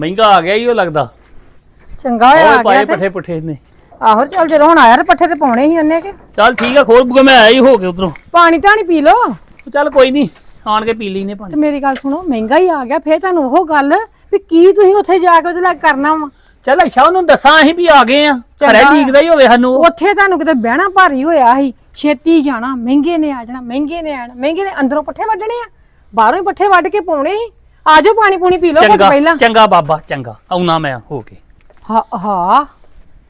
ਮਹਿੰਗਾ ਆ ਗਿਆ ਹੀ ਉਹ ਲੱਗਦਾ। ਚੰਗਾ ਹੋਇਆ ਉਹ ਆ ਪਾਏ ਗਿਆ ਤੇ। ਪੱਠੇ ਪੁੱਠੇ ਨੇ ਆਹੋ ਚੱਲ ਜਦੋਂ ਹੁਣ ਆਇਆ ਤੇ ਪੱਠੇ ਤੇ ਪਾਉਣੇ ਸੀ ਉਹਨੇ ਕਿ? ਚੱਲ ਠੀਕ ਆ ਖੋਲ ਬੁਗਾ ਮੈਂ ਆਇਆ ਹੀ ਹੋ ਕੇ ਉਧਰੋਂ। ਪਾਣੀ ਧਾਣੀ ਪੀ ਲਓ। ਚੱਲ ਕੋਈ ਨਹੀਂ ਆਣ ਕੇ ਪੀ ਲੈਨੇ ਪਾਣੀ ਤੇ ਮੇਰੀ ਗੱਲ ਸੁਣੋ ਮਹਿੰਗਾ ਹੀ ਆ ਗਿਆ ਫੇਰ ਤੁਹਾਨੂੰ ਉਹ ਗੱਲ ਵੀ ਕੀ ਤੁਸੀਂ ਉੱਥੇ ਜਾ ਕੇ ਉਹਦੇ ਲਈ ਕਰਨਾ ਵਾ। ਚੱਲ ਅੱਛਾ ਉਹਨੂੰ ਦੱਸਾਂ ਅਸੀਂ ਵੀ ਆ ਗਏ ਆ ਘਰੇ ਚੰਗਾ। ਡੀਕਦਾ ਹੀ ਹੋਵੇ ਸਾਨੂੰ। ਉੱਥੇ ਤੁਹਾਨੂੰ ਕਿਤੇ ਬਹਿਣਾ ਭਾਰੀ ਹੋਇਆ ਸੀ ਛੇਤੀ ਜਾਣਾ ਮਹਿੰਗੇ ਨੇ ਆ ਜਾਣਾ ਮਹਿੰਗੇ ਨੇ ਆਣਾ ਮਹਿੰਗੇ ਨੇ ਅੰਦਰੋਂ ਪੱਠੇ ਵੱਢਣੇ ਆ। ਬਾਹਰੋਂ ਹੀ ਪੱਠੇ ਵੱਢ ਕੇ ਪਾਉਣੇ ਸੀ। ਆਜੋ ਪਾਣੀ ਪੂਣੀ ਪੀ ਲਓ ਘੁੱਟ ਪਹਿਲਾਂ। ਚੰਗਾ ਬਾਬਾ ਚੰਗਾ। ਆਉਣਾ ਮੈਂ ਹੋ ਕੇ। ਹਾਂ ਹਾਂ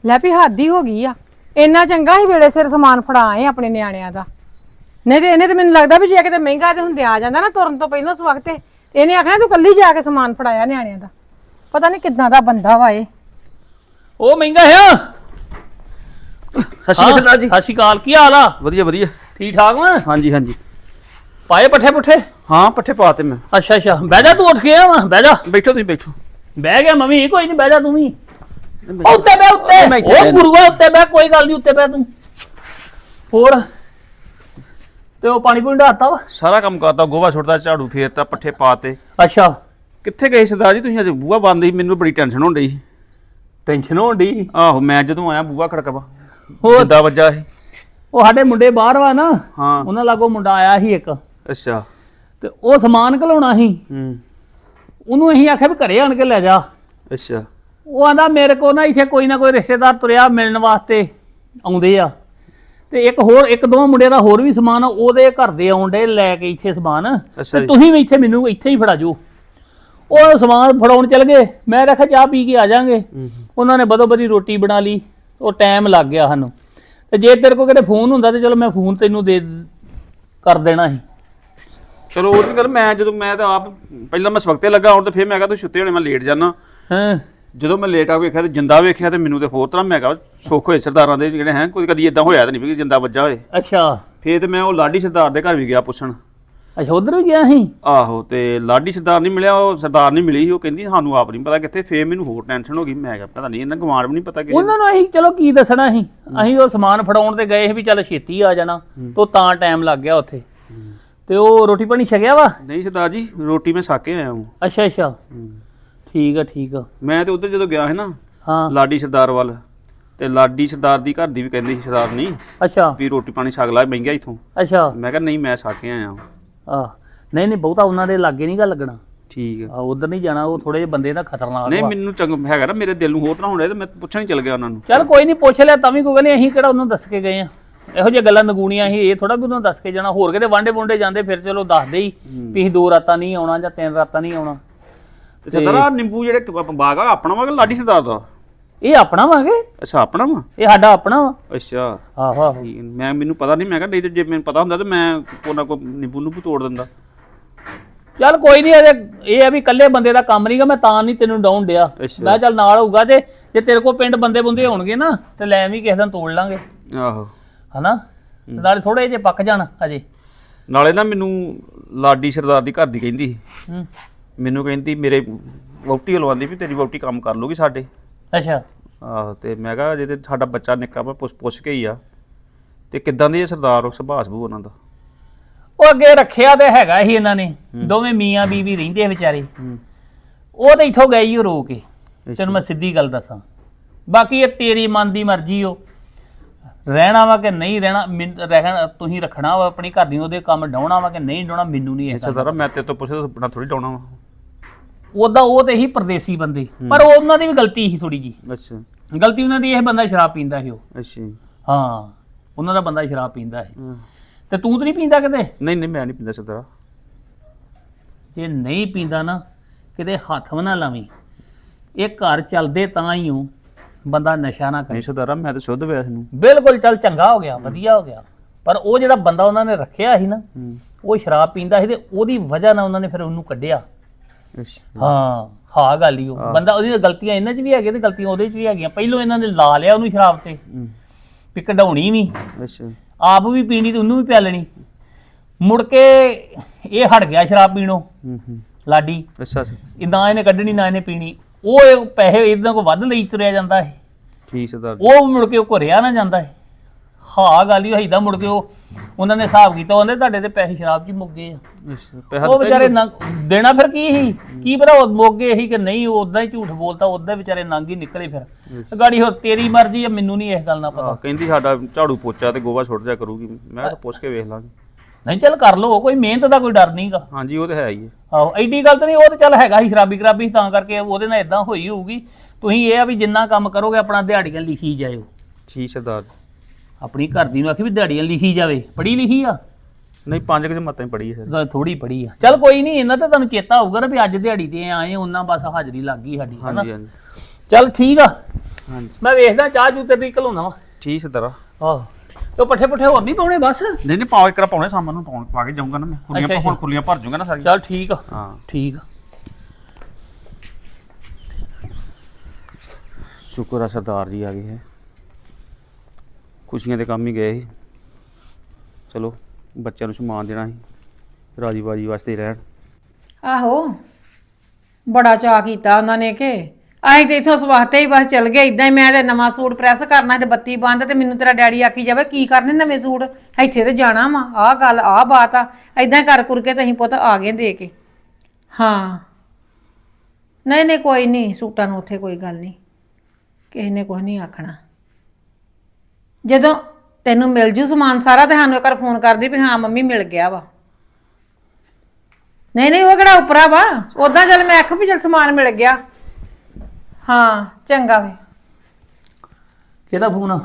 ਲੈ ਵੀ ਹੱਦ ਹੀ ਗਈ ਆ। ਇੰਨਾ ਚੰਗਾ ਹੀ ਵੇਲੇ ਸਿਰ ਸਮਾਨ ਫੜਾ ਆਏ ਆਪਣੇ ਨਿਆਣਿਆਂ ਦਾ। ਨਹੀਂ ਤੇ ਇਹਨੇ ਤੇ ਮੈਨੂੰ ਲੱਗਦਾ ਵੀ ਜੇ ਕਿਤੇ ਮਹਿੰਗਾ ਤੇ ਹੁੰਦੇ ਆ ਜਾਂਦਾ ਨਾ ਤੁਰਨ ਤੋਂ ਪਹਿਲਾਂ ਉਸ ਵਕਤ ਇਹਨੇ ਆਖਣਾ ਤੂੰ ਕੱਲੀ ਜਾ ਕੇ ਸਮਾਨ ਫੜਾਇਆ ਨਿਆਣਿਆਂ ਦਾ। ਪਤਾ ਨਹੀਂ ਕਿੱਦਾਂ ਦਾ ਬੰਦਾ ਵਾ ਇਹ। ਉਹ ਮਹਿੰਗਾ ਹੈ। ਸਤਿ ਸ਼੍ਰੀ ਅਕਾਲ ਸਰਦਾਰ ਜੀ ਸਤਿ ਸ਼੍ਰੀ ਅਕਾਲ। ਕੀ ਹਾਲ ਆ? ਵਧੀਆ ਵਧੀਆ। ਠੀਕ ਠਾਕ ਵਾ? ਹਾਂਜੀ ਹਾਂਜੀ। ਪਾਏ ਪੱਠੇ ਪੁੱਠੇ? ਹਾਂ ਪੱਠੇ ਪਾਤੇ ਮੈਂ। ਅੱਛਾ ਅੱਛਾ। ਬਹਿ ਜਾ ਤੂੰ ਉੱਠ ਕੇ ਆ ਵਾ ਬਹਿ ਜਾ। ਬੈਠੋ ਤੁਸੀਂ ਬੈਠੋ। ਬਹਿ ਗਿਆ ਮੰਮੀ ਕੋਈ ਨਹੀਂ ਬਹਿ ਜਾ ਤੂੰ ਵੀ। ਉਹ ਉੱਤੇ ਬਹਿ ਉੱਤੇ। ਉਹ। ਗੁਰੂਆ ਉੱਤੇ ਬਹਿ ਕੋਈ ਗੱਲ ਨਹੀਂ ਉੱਤੇ ਬਹਿ ਤੂੰ। ਹੋਰ? ਤੇ ਉਹ ਪਾਣੀ ਪੂਣੀ ਢਾਤਾ ਵਾ? ਸਾਰਾ ਕੰਮ ਕਰਤਾ ਗੋਵਾ ਛੁੱਟਦਾ ਝਾੜੂ ਫੇਰਤਾ ਪੱਠੇ ਪਾਤੇ। ਅੱਛਾ। ਕਿੱਥੇ ਗਏ ਸਰਦਾਰ ਜੀ? ਤੁਸੀਂ ਅੱਜ ਬੂਆ ਬੰਦ ਸੀ ਮੈਨੂੰ ਬੜੀ ਟੈਨਸ਼ਨ ਹੋਣ ਡਈ ਸੀ। ਟੈਨਸ਼ਨ ਹੋਣ ਡਈ? ਆਹੋ ਮੈਂ ਜਦੋਂ ਆਇਆ ਬੂਆ ਖੜਕਵਾ ਹੋਰ? ਜਿੰਦਾ ਵੱਜਾ ਸੀ। ਉਹ ਸਾਡੇ ਮੁੰਡੇ ਬਾਹਰ ਵਾ ਨਾ। ਹਾਂ। ਉਹਨਾਂ ਲਾਗੋ ਮੁੰਡਾ ਆਇਆ ਸੀ ਇੱਕ। ਅੱਛਾ। ਤੇ ਉਹ ਸਮਾਨ ਘਲਾਉਣਾ ਸੀ। ਹੂੰ। ਉਹਨੂੰ ਅਸੀਂ ਆਖਿਆ ਵੀ ਘਰੇ ਆਣ ਕੇ ਲੈ ਜਾ। ਅੱਛਾ। ਉਹ ਆਂਦਾ ਮੇਰੇ ਕੋ ਨਾ ਇੱਥੇ ਕੋਈ ਨਾ ਕੋਈ ਰਿਸ਼ਤੇਦਾਰ ਤੁਰਿਆ ਮਿਲਣ ਵਾਸਤੇ ਆਉਂਦੇ ਆ। ਤੇ ਇੱਕ ਹੋਰ ਇੱਕ ਦੋ ਮੁੰਡੇ ਦਾ ਹੋਰ ਵੀ ਸਮਾਨ ਆ, ਉਹਦੇ ਘਰ ਦੇ ਆਉਂਦੇ ਲੈ ਕੇ ਇੱਥੇ ਸਮਾਨ। ਅੱਛਾ ਤੇ ਜੀ। ਤੁਸੀਂ ਵੀ ਇੱਥੇ ਮੈਨੂੰ ਇੱਥੇ ਹੀ ਫੜਾ ਜੋ ਉਹ ਸਮਾਨ ਫੜਾਉਣ ਚਲ ਗਏ। ਮੈਂ ਰੱਖਿਆ ਚਾਹ ਪੀ ਕੇ ਆ ਜਾਾਂਗੇ। ਹੂੰ। ਉਹਨਾਂ ਨੇ ਬਦੋ ਬਦੀ ਰੋਟੀ ਬਣਾ ਲਈ। ਉਹ ਟਾਈਮ ਲੱਗ ਗਿਆ ਸਾਨੂੰ। ਤੇ ਜੇ ਤੇਰੇ ਕੋਲ ਕਿਤੇ ਫੋਨ ਹੁੰਦਾ ਤੇ ਚਲੋ ਮੈਂ ਫੋਨ ਤੈਨੂੰ ਦੇ ਕਰ ਦੇਣਾ ਸੀ। ਚਲੋ ਉਹ ਨਹੀਂ ਗੱਲ ਮੈਂ ਜਦੋਂ ਮੈਂ ਤਾਂ ਆਪ ਪਹਿਲਾਂ ਮੈਂ ਸਵਖਤੇ ਲੱਗਾ ਹੁਣ ਤੇ ਫਿਰ ਮੈਂ ਕਿਹਾ ਤੂੰ ਛੁੱਤੇ ਹੋਣੇ ਮੈਂ ਲੇਟ ਜਾਣਾ ਹਾਂ? ਜਦੋਂ ਮੈਂ ਲੇਟ ਆ ਕੇ ਵੇਖਿਆ ਤੇ ਜਿੰਦਾ ਵੇਖਿਆ ਤੇ ਮੈਨੂੰ ਤੇ ਹੋਰ ਤਰ੍ਹਾਂ ਮੈਂ ਕਿਹਾ ਸੁੱਖ ਹੋਏ ਸਰਦਾਰਾਂ ਦੇ ਜਿਹੜੇ ਹੈ ਕੋਈ ਕਦੀ ਇਦਾਂ ਹੋਇਆ ਤਾਂ ਨਹੀਂ ਵੀ ਜਿੰਦਾ ਵੱਜਾ ਹੋਏ। ਅੱਛਾ। ਫੇਰ ਤੇ ਮੈਂ ਉਹ ਲਾਡੀ ਸਰਦਾਰ ਦੇ ਘਰ ਵੀ ਗਿਆ ਪੁੱਛਣ। ਅੱਛਾ ਉਧਰ ਵੀ ਗਿਆ ਸੀ? ਆਹੋ ਤੇ ਲਾਡੀ ਸਰਦਾਰ ਨਹੀਂ ਮਿਲਿਆ ਉਹ ਸਰਦਾਰ ਨਹੀਂ ਮਿਲੀ ਸੀ ਉਹ ਕਹਿੰਦੀ ਸਾਨੂੰ ਆਪ ਨਹੀਂ ਪਤਾ ਕਿੱਥੇ ਫੇਰ ਮੈਨੂੰ ਹੋਰ ਟੈਨਸ਼ਨ ਹੋ ਗਈ ਮੈਂ ਕਿਹਾ ਪਤਾ ਨਹੀਂ ਇਹਨਾਂ ਗਵਾਂਡ ਵੀ ਨਹੀਂ ਪਤਾ ਕਿ ਉਹਨਾਂ ਨੂੰ ਅਸੀਂ ਚਲੋ ਕੀ ਦੱਸਣਾ ਸੀ? ਅਸੀਂ ਉਹ ਸਮਾਨ ਫੜਾਉਣ ਤੇ ਗਏ ਸੀ ਵੀ ਚੱਲ ਛੇਤੀ ਆ ਜਾਣਾ ਤੋਂ ਤਾਂ ਟਾਈਮ ਲੱਗ ਗਿਆ ਉੱਥੇ। ਤੇ ਉਹ ਰੋਟੀ ਪਾਣੀ ਛਕਿਆ ਵਾ? ਨਹੀਂ ਸਰਦਾਰ ਜੀ ਰੋਟੀ ਮੈਂ ਛੱਕ ਕੇ ਆਇਆ ਹਾਂ ਅੱਛਾ ਅੱਛਾ। ਠੀਕ ਆ ਠੀਕ ਆ। ਮੈਂ ਤੇ ਉਧਰ ਜਦੋਂ ਗਿਆ ਸੀ ਨਾ ਹਾਂ। ਲਾਡੀ ਸਰਦਾਰ ਵੱਲ ਤੇ ਲਾਡੀ ਸਰਦਾਰ ਦੀ ਘਰ ਦੀ ਵੀ ਕਹਿੰਦੀ ਸੀ ਸਰਦਾਰ ਨਹੀਂ ਅੱਛਾ। ਵੀ ਰੋਟੀ ਪਾਣੀ ਛਕ ਲੈ ਮਹਿੰਗਾ ਇਥੋਂ ਅੱਛਾ। ਮੈਂ ਕਿਹਾ ਨਹੀਂ ਮੈਂ ਛੱਕ ਕੇ ਆਇਆ ਆ ਨਹੀਂ ਨਹੀਂ ਬਹੁਤਾ ਉਹਨਾਂ ਦੇ ਲਾਗੇ ਨਹੀਂ ਗਾ ਲੱਗਣਾ। ਠੀਕ ਆ। ਉਧਰ ਨਹੀਂ ਜਾਣਾ ਉਹ ਥੋੜੇ ਜਿਹੇ ਬੰਦੇ ਦਾ ਖਤਰਨਾਕ ਨਹੀਂ ਵਾ। ਮੈਨੂੰ ਚੰਗ ਹੈਗਾ ਨਾ ਮੇਰੇ ਦਿਲ ਨੂੰ ਹੋਰ ਤਰ੍ਹਾਂ ਹੋਣ ਤੇ ਮੈਂ ਪੁੱਛਣ ਹੀ ਚਲ ਗਿਆ ਉਹਨਾਂ ਨੂੰ। ਚੱਲ ਕੋਈ ਨਹੀਂ ਪੁੱਛ ਲਿਆ ਤਾਂ ਵੀ ਕੋਈ ਗੱਲ ਨਹੀਂ ਅਸੀਂ ਕਿਹੜਾ ਉਹਨੂੰ ਦੱਸ ਕੇ ਗਏ ਆ। ਇਹੋ ਜਿਹੀਆਂ ਗੱਲਾਂ ਨਗੂਣੀਆਂ ਸੀ ਇਹ ਥੋੜਾ ਵੀ ਉਹਨੂੰ ਦੱਸ ਕੇ ਜਾਣਾ। ਹੋਰ ਕਿਤੇ ਵਾਂਡੇ ਵੁੰਡੇ ਜਾਂਦੇ ਫਿਰ ਚਲੋ ਦੱਸਦੇ ਹੀ ਵੀ ਅਸੀਂ ਦੋ ਰਾਤਾਂ ਨਹੀਂ ਆਉਣਾ ਜਾਂ ਤਿੰਨ ਰਾਤਾਂ ਨਹੀਂ ਆਉਣਾ। ਤੇ ਆਹ ਨਿੰਬੂ ਜਿਹੜੇ ਕ- ਬਾਗ ਆ ਆਪਣਾ ਵਾ ਕਿ ਲਾਡੀ ਸਰਦਾਰ ਦਾ? ਇਹ ਆਪਣਾ ਵਾਂਗੇ ਅੱਛਾ ਆਪਣਾ ਵਾ? ਇਹ ਸਾਡਾ ਆਪਣਾ ਵਾ। ਅੱਛਾ। ਆਹੋ ਆਹੋ। ਠੀਕ, ਮੈਂ ਮੈਨੂੰ ਪਤਾ ਨਹੀਂ ਮੈਂ ਕਿਹਾ ਨਹੀਂ ਤੇ ਜੇ ਮੈਨੂੰ ਪਤਾ ਹੁੰਦਾ ਤੇ ਮੈਂ ਕੋਈ ਨਾ ਕੋਈ ਨਿੰਬੂ ਨੂੰ ਤੋੜ ਦਿੰਦਾ। ਚੱਲ ਕੋਈ ਨਹੀਂ ਇਹ ਇਹ ਆ ਵੀ ਇਕੱਲੇ ਬੰਦੇ ਦਾ ਕੰਮ ਨਹੀਂਗਾ ਮੈਂ ਤਾਂ ਨਹੀਂ ਤੈਨੂੰ ਡਾਉਣ ਡਿਆ। ਅੱਛਾ। ਮੈਂ ਕਿਹਾ ਚੱਲ ਨਾਲ ਹੋਊਗਾ ਤੇ ਜੇ ਤੇਰੇ ਕੋਲ ਪਿੰਡ ਬੰਦੇ ਬੰਦੇ ਹੋਣਗੇ ਨਾ ਤੇ ਲੈ ਵੀ ਕਿਸੇ ਦਿਨ ਤੋੜ ਲਾਂਗੇ। ਆਹੋ। ਹਨਾ? ਤੇ ਨਾਲੇ ਥੋੜੇ ਜਿਹੇ ਪੱਕ ਜਾਣ ਅਜੇ। ਨਾਲੇ ਨਾ ਮੈਨੂੰ ਲਾਡੀ ਸਰਦਾਰ ਦੀ ਘਰ ਦੀ ਕਹਿੰਦੀ ਸੀ। ਹੂੰ। ਮੈਨੂੰ ਕਹਿੰਦੀ ਮੇਰੇ ਵਹੁਟੀ ਹਲਵਾਉਂਦੀ ਵੀ ਤੇਰੀ ਵਹੁਟੀ ਕੰਮ ਕਰ ਲੂਗੀ ਸਾਡੇ। ਅੱਛਾ। ਆਹੋ ਤੇ ਮੈਂ ਕਿਹਾ ਜੇ ਤੇ ਸਾਡਾ ਬੱਚਾ ਨਿੱਕਾ ਵਾ ਪੁੱਛ ਪੁੱਛ ਕੇ ਹੀ ਆ। ਤੇ ਕਿੱਦਾਂ ਦੀ ਇਹ ਸਰਦਾਰ ਉਹ ਸੁਭਾਅ ਸੁਭੂ ਉਹਨਾਂ ਦਾ? ਉਹ ਅੱਗੇ ਰੱਖਿਆ ਤੇ ਹੈਗਾ ਹੀ ਇਹਨਾਂ ਨੇ। ਦੋਵੇਂ ਮੀਆਂ ਬੀਵੀ ਰਹਿੰਦੇ ਆ ਵਿਚਾਰੇ। ਉਹ ਤਾਂ ਇੱਥੋਂ ਹੀ ਉਹ ਰੋ ਕੇ। ਤੈਨੂੰ ਮੈਂ ਸਿੱਧੀ ਗੱਲ ਦੱਸਾਂ। ਬਾਕੀ ਇਹ ਤੇਰੀ ਮਨ ਦੀ ਮਰਜ਼ੀ ਓ। ਰਹਿਣਾ ਵਾ ਕਿ ਨਹੀਂ ਰਹਿਣਾ ਮੈਨ- ਰਹਿਣਾ ਤੁਸੀਂ ਰੱਖਣਾ ਵਾ ਆਪਣੀ ਘਰ ਦੀ ਉਹਦੇ ਕੰਮ ਡਾਉਣਾ ਵਾ ਕਿ ਨਹੀਂ ਡਾਉਣਾ ਮੈਨੂੰ ਨਹੀਂ ਇਹ ਸਰਦਾਰਾ ਮੈਂ ਤੇਰੇ ਤੋਂ ਪੁੱਛਦਾ ਬਣਾ ਥੋੜੀ ਡਾਉਣਾ ਵਾ। ਉਹਦਾ ਉਹ ਤੇ ਹੀ ਪਰਦੇਸੀ ਬੰਦੇ। ਪਰ ਉਹ ਉਹਨਾਂ ਦੀ ਵੀ ਗਲਤੀ ਸੀ ਥੋੜੀ ਜੀ ਅੱਛਾ। ਗਲਤੀ ਉਹਨਾਂ ਦੀ ਇਹ ਬੰਦਾ ਸ਼ਰਾਬ ਪੀਂਦਾ ਸੀ ਉਹ। ਅੱਛਾ। ਹਾਂ ਉਹਨਾਂ ਦਾ ਬੰਦਾ ਸ਼ਰਾਬ ਪੀਂਦਾ ਸੀ। ਹਾਂ। ਤੇ ਤੂੰ ਤਾਂ ਨਹੀਂ ਪੀਂਦਾ ਕਿਤੇ? ਨਹੀਂ ਨਹੀਂ ਮੈਂ ਨਹੀਂ ਪੀਂਦਾ ਸਰਦਾਰਾ ਜੇ ਨਹੀਂ ਪੀਂਦਾ ਨਾ ਕਿਤੇ ਹੱਥ ਵੀ ਨਾ ਲਾਵੀਂ। ਇਹ ਘਰ ਚੱਲਦੇ ਤਾਂ ਹੀ ਹੋ ਬੰਦਾ ਨਸ਼ਾ ਨਾ ਕਰੇ। ਨਹੀਂ ਸਰਦਾਰਾ ਮੈਂ ਤਾਂ ਸ਼ੁੱਧ ਵੈਸ ਨੂੰ। ਬਿਲਕੁਲ ਚੱਲ ਚੰਗਾ ਹੋ ਗਿਆ ਵਧੀਆ ਹੋ ਗਿਆ। ਪਰ ਉਹ ਜਿਹੜਾ ਬੰਦਾ ਉਹਨਾਂ ਨੇ ਰੱਖਿਆ ਸੀ ਨਾ ਉਹ ਸ਼ਰਾਬ ਪੀਂਦਾ ਸੀ ਤੇ ਉਹਦੀ ਵਜ੍ਹਾ ਨਾਲ ਉਹਨਾਂ ਨੇ ਫਿਰ ਉਹਨੂੰ ਕੱਢਿਆ। ਹਾਂ ਹਾਂ ਗੱਲ ਹੀ ਉਹ। ਬੰਦਾ ਉਹਦੀਆਂ ਗਲਤੀਆਂ ਇਹਨਾਂ 'ਚ ਵੀ ਹੈਗੀਆਂ ਤੇ ਗਲਤੀਆਂ ਉਹਦੇ 'ਚ ਵੀ ਹੈਗੀਆਂ। ਪਹਿਲੋਂ ਇਹਨਾਂ ਨੇ ਲਾ ਲਿਆ ਉਹਨੂੰ ਸ਼ਰਾਬ ਤੇ। ਵੀ ਕਢਾਉਣੀ ਵੀ। ਅੱਛਾ। ਆਪ ਵੀ ਪੀਣੀ ਤੇ ਉਹਨੂੰ ਵੀ ਪਿਆਲਣੀ ਮੁੜ ਕੇ ਇਹ ਹਟ ਗਿਆ ਸ਼ਰਾਬ ਪੀਣੋਂ। ਹੂੰ ਹੂੰ। ਲਾਡੀ। ਅੱਛਾ ਅੱਛਾ। ਇਹ ਨਾ ਇਹਨੇ ਕੱਢਣੀ ਨਾ ਇਹਨੇ ਪੀਣੀ। ਉਹ ਪੈਸੇ ਇਦਾਂ ਕੋ ਵੱਧ ਲਈ ਤੁਰਿਆ ਜਾਂਦਾ ਹੈ ਠੀਕ ਸਰਦਾਰ ਜੀ। ਉਹ ਮੁੜ ਕੇ ਉਹ ਘਰਿਆ ਨਾ ਜਾਂਦਾ ਹੈ ਹਾਂ ਗੱਲ ਹੀ ਹੋਈਦਾ ਮੁੜ ਕੇ ਉਹ ਉਹਨਾਂ ਨੇ ਹਿਸਾਬ ਕੀਤਾ ਉਹਨੇ ਤੁਹਾਡੇ ਤੇ ਪੈਸੇ ਸ਼ਰਾਬ ਹੀ ਮੁੱਕ ਗਏ ਆ ਪੈਸਾ ਉਹ ਦਿੱਤਾ ਵਿਚਾਰੇ ਜੀ? ਨੰਗ ਦੇਣਾ ਫਿਰ ਕੀ ਸੀ? ਕੀ ਪਤਾ ਉਹ ਮੁੱਕ ਗਏ ਸੀ ਕਿ ਨਹੀਂ ਉਹ ਉਦਾਂ ਹੀ ਝੂਠ ਬੋਲਤਾ ਉਦਾਂ ਵਿਚਾਰੇ ਨੰਗ ਹੀ ਨਿਕਲੇ ਫਿਰ। ਗਾੜੀ ਹੋ ਤੇਰੀ ਮਰਜ਼ੀ ਆ ਮੈਨੂੰ ਨਹੀਂ ਇਸ ਗੱਲ ਦਾ ਪਤਾ। ਕਹਿੰਦੀ ਸਾਡਾ ਝਾੜੂ ਪੋਚਾ ਤੇ ਗੋਵਾ ਛੁੱਟ ਜਾ ਕਰੂਗੀ। ਮੈਂ ਤਾਂ ਪੁੱਛ ਕੇ ਵੇਖ ਲਾਂਗੇ। ਨਹੀਂ ਚੱਲ ਕਰ ਲੋ ਕੋਈ ਮਿਹਨਤ ਦਾ ਕੋਈ ਡਰ ਨਹੀਂਗਾ। ਹਾਂਜੀ ਉਹ ਤਾਂ ਹੈ ਹੀ ਹੈ। ਆਹੋ ਐਡੀ ਗੱਲ ਤਾਂ ਨਹੀਂ ਉਹ ਤਾਂ ਚੱਲ ਹੈਗਾ ਸੀ ਸ਼ਰਾਬੀ ਕਰਾਬੀ ਸੀ, ਤਾਂ ਕਰਕੇ ਉਹਦੇ ਨਾਲ ਇਦਾਂ ਹੋਈ ਹੋਊਗੀ। ਤੁਸੀਂ ਇਹ ਆ ਵੀ ਜਿੰਨਾ ਕੰਮ ਕਰੋਗੇ ਆਪਣਾ ਦਿਹਾੜੀਆਂ ਲਿਖੀ ਜਾਇਓ। ਠੀਕ ਸਰਦਾਰ ਜੀ। ਆਪਣੀ ਘਰ ਦੀ ਨੂੰ ਆਖੀ ਵੀ ਦਿਹਾੜੀਆਂ ਲਿਖੀ ਜਾਵੇ। ਪੜ੍ਹੀ ਲਿਖੀ ਆ? ਨਹੀਂ ਪੰਜ ਕੁ ਜਮਾਤਾਂ ਹੀ ਪੜੀ ਹੈ ਸਰ। ਥੋੜੀ ਪੜ੍ਹੀ ਆ। ਚੱਲ ਕੋਈ ਨਹੀਂ ਇਹਨਾਂ ਤਾਂ ਤੁਹਾਨੂੰ ਚੇਤਾ ਹੋਊਗਾ ਨਾ ਵੀ ਅੱਜ ਦਿਹਾੜੀ ਤੇ ਆਏ ਉਹਨਾਂ ਬਸ ਹਾਜ਼ਰੀ ਲੱਗ ਗਈ ਸਾਡੀ ਹਨਾ? ਹਾਂਜੀ ਹਾਂਜੀ। ਚੱਲ ਠੀਕ ਆ। ਹਾਂਜੀ। ਮੈਂ ਵੇਖਦਾ ਚਾਹ ਚੂ ਤੇ ਦੀ ਘਲਾਉਣਾ ਵਾ। ਠੀਕ ਸਰਦਾਰਾ। ਆਹ। ਤੇ ਪੱਠੇ ਪੁੱਠੇ ਹੋਰ ਨਹੀਂ ਪਾਉਣੇ ਬਸ? ਨਹੀਂ ਨਹੀਂ ਪਾਓ ਇੱਕ ਰਾ ਪਾਉਣੇ ਸਾਮਾਨ ਨੂੰ ਪਾਉਣ ਪਾ ਕੇ ਜਾਊਂਗਾ ਨਾ ਮੈਂ। ਅੱਛਾ, ਖੁੱਲੀਆਂ ਅੱਛਾ। ਹੁਣ ਖੁੱਲੀਆਂ ਭਰ ਜਾਊਂਗਾ ਨਾ ਸਾਰੀਆਂ। ਚੱਲ ਠੀਕ ਆ। ਹਾਂ। ਠੀਕ ਆ। ਸ਼ੁਕਰ ਆ ਸਰਦਾਰ ਜੀ ਆ ਗਏ ਹੈ। ਖੁਸ਼ੀਆਂ ਦੇ ਕੰਮ ਹੀ ਗਏ ਸੀ। ਚਲੋ ਬੱਚਿਆਂ ਨੂੰ ਸਮਾਨ ਦੇਣਾ ਸੀ। ਰਾਜੀ ਬਾਜੀ ਵਾਸਤੇ ਹੀ ਰਹਿਣ। ਆਹੋ ਬੜਾ ਚਾਅ ਕੀਤਾ ਉਹਨਾਂ ਨੇ ਕਿ ਅਸੀਂ ਤੇ ਇਥੋਂ ਸਵਾਤੇ ਹੀ ਬਸ ਚੱਲ ਗਏ ਇਦਾਂ ਹੀ ਮੈਂ ਤੇ ਨਵਾਂ ਸੂਟ ਪ੍ਰੈਸ ਕਰਨਾ, ਤੇ ਬੱਤੀ ਬੰਦ, ਤੇ ਮੈਨੂੰ ਤੇਰਾ ਡੈਡੀ ਆਖੀ ਜਾਵੇ, ਕੀ ਕਰਨੇ ਨਵੇਂ ਸੂਟ? ਇੱਥੇ ਤੇ ਜਾਣਾ ਵਾ, ਆਹ ਗੱਲ, ਆਹ ਬਾਤ ਆ ਇਦਾਂ ਕਰ ਕੁਰ ਕੇ ਤੇ ਅਸੀਂ ਪੁੱਤ ਆ ਗਏ ਦੇ ਕੇ। ਹਾਂ। ਨਹੀਂ ਨਹੀਂ, ਕੋਈ ਨਹੀਂ, ਸੂਟਾਂ ਨੂੰ ਉੱਥੇ ਕੋਈ ਗੱਲ ਨਹੀਂ। ਕਿਸੇ ਨੇ ਕੁਝ ਨਹੀਂ ਆਖਣਾ। ਜਦੋਂ ਤੈਨੂੰ ਮਿਲ ਜੂ ਸਮਾਨ ਸਾਰਾ ਤੇ ਸਾਨੂੰ ਇੱਕ ਵਾਰ ਫੋਨ ਕਰਦੀ ਵੀ ਹਾਂ, ਮੰਮੀ ਮਿਲ ਗਿਆ ਵਾ। ਨਹੀਂ ਨਹੀਂ, ਉਹ ਕਿਹੜਾ ਉਪਰਾ ਵਾ? ਉਦਾਂ ਚੱਲ ਮੈਂ ਆਖ ਵੀ ਚੱਲ ਸਮਾਨ ਮਿਲ ਗਿਆ। ਹਾਂ ਚੰਗਾ ਵੇ। ਕਿਹਦਾ ਫੋਨ? ਆ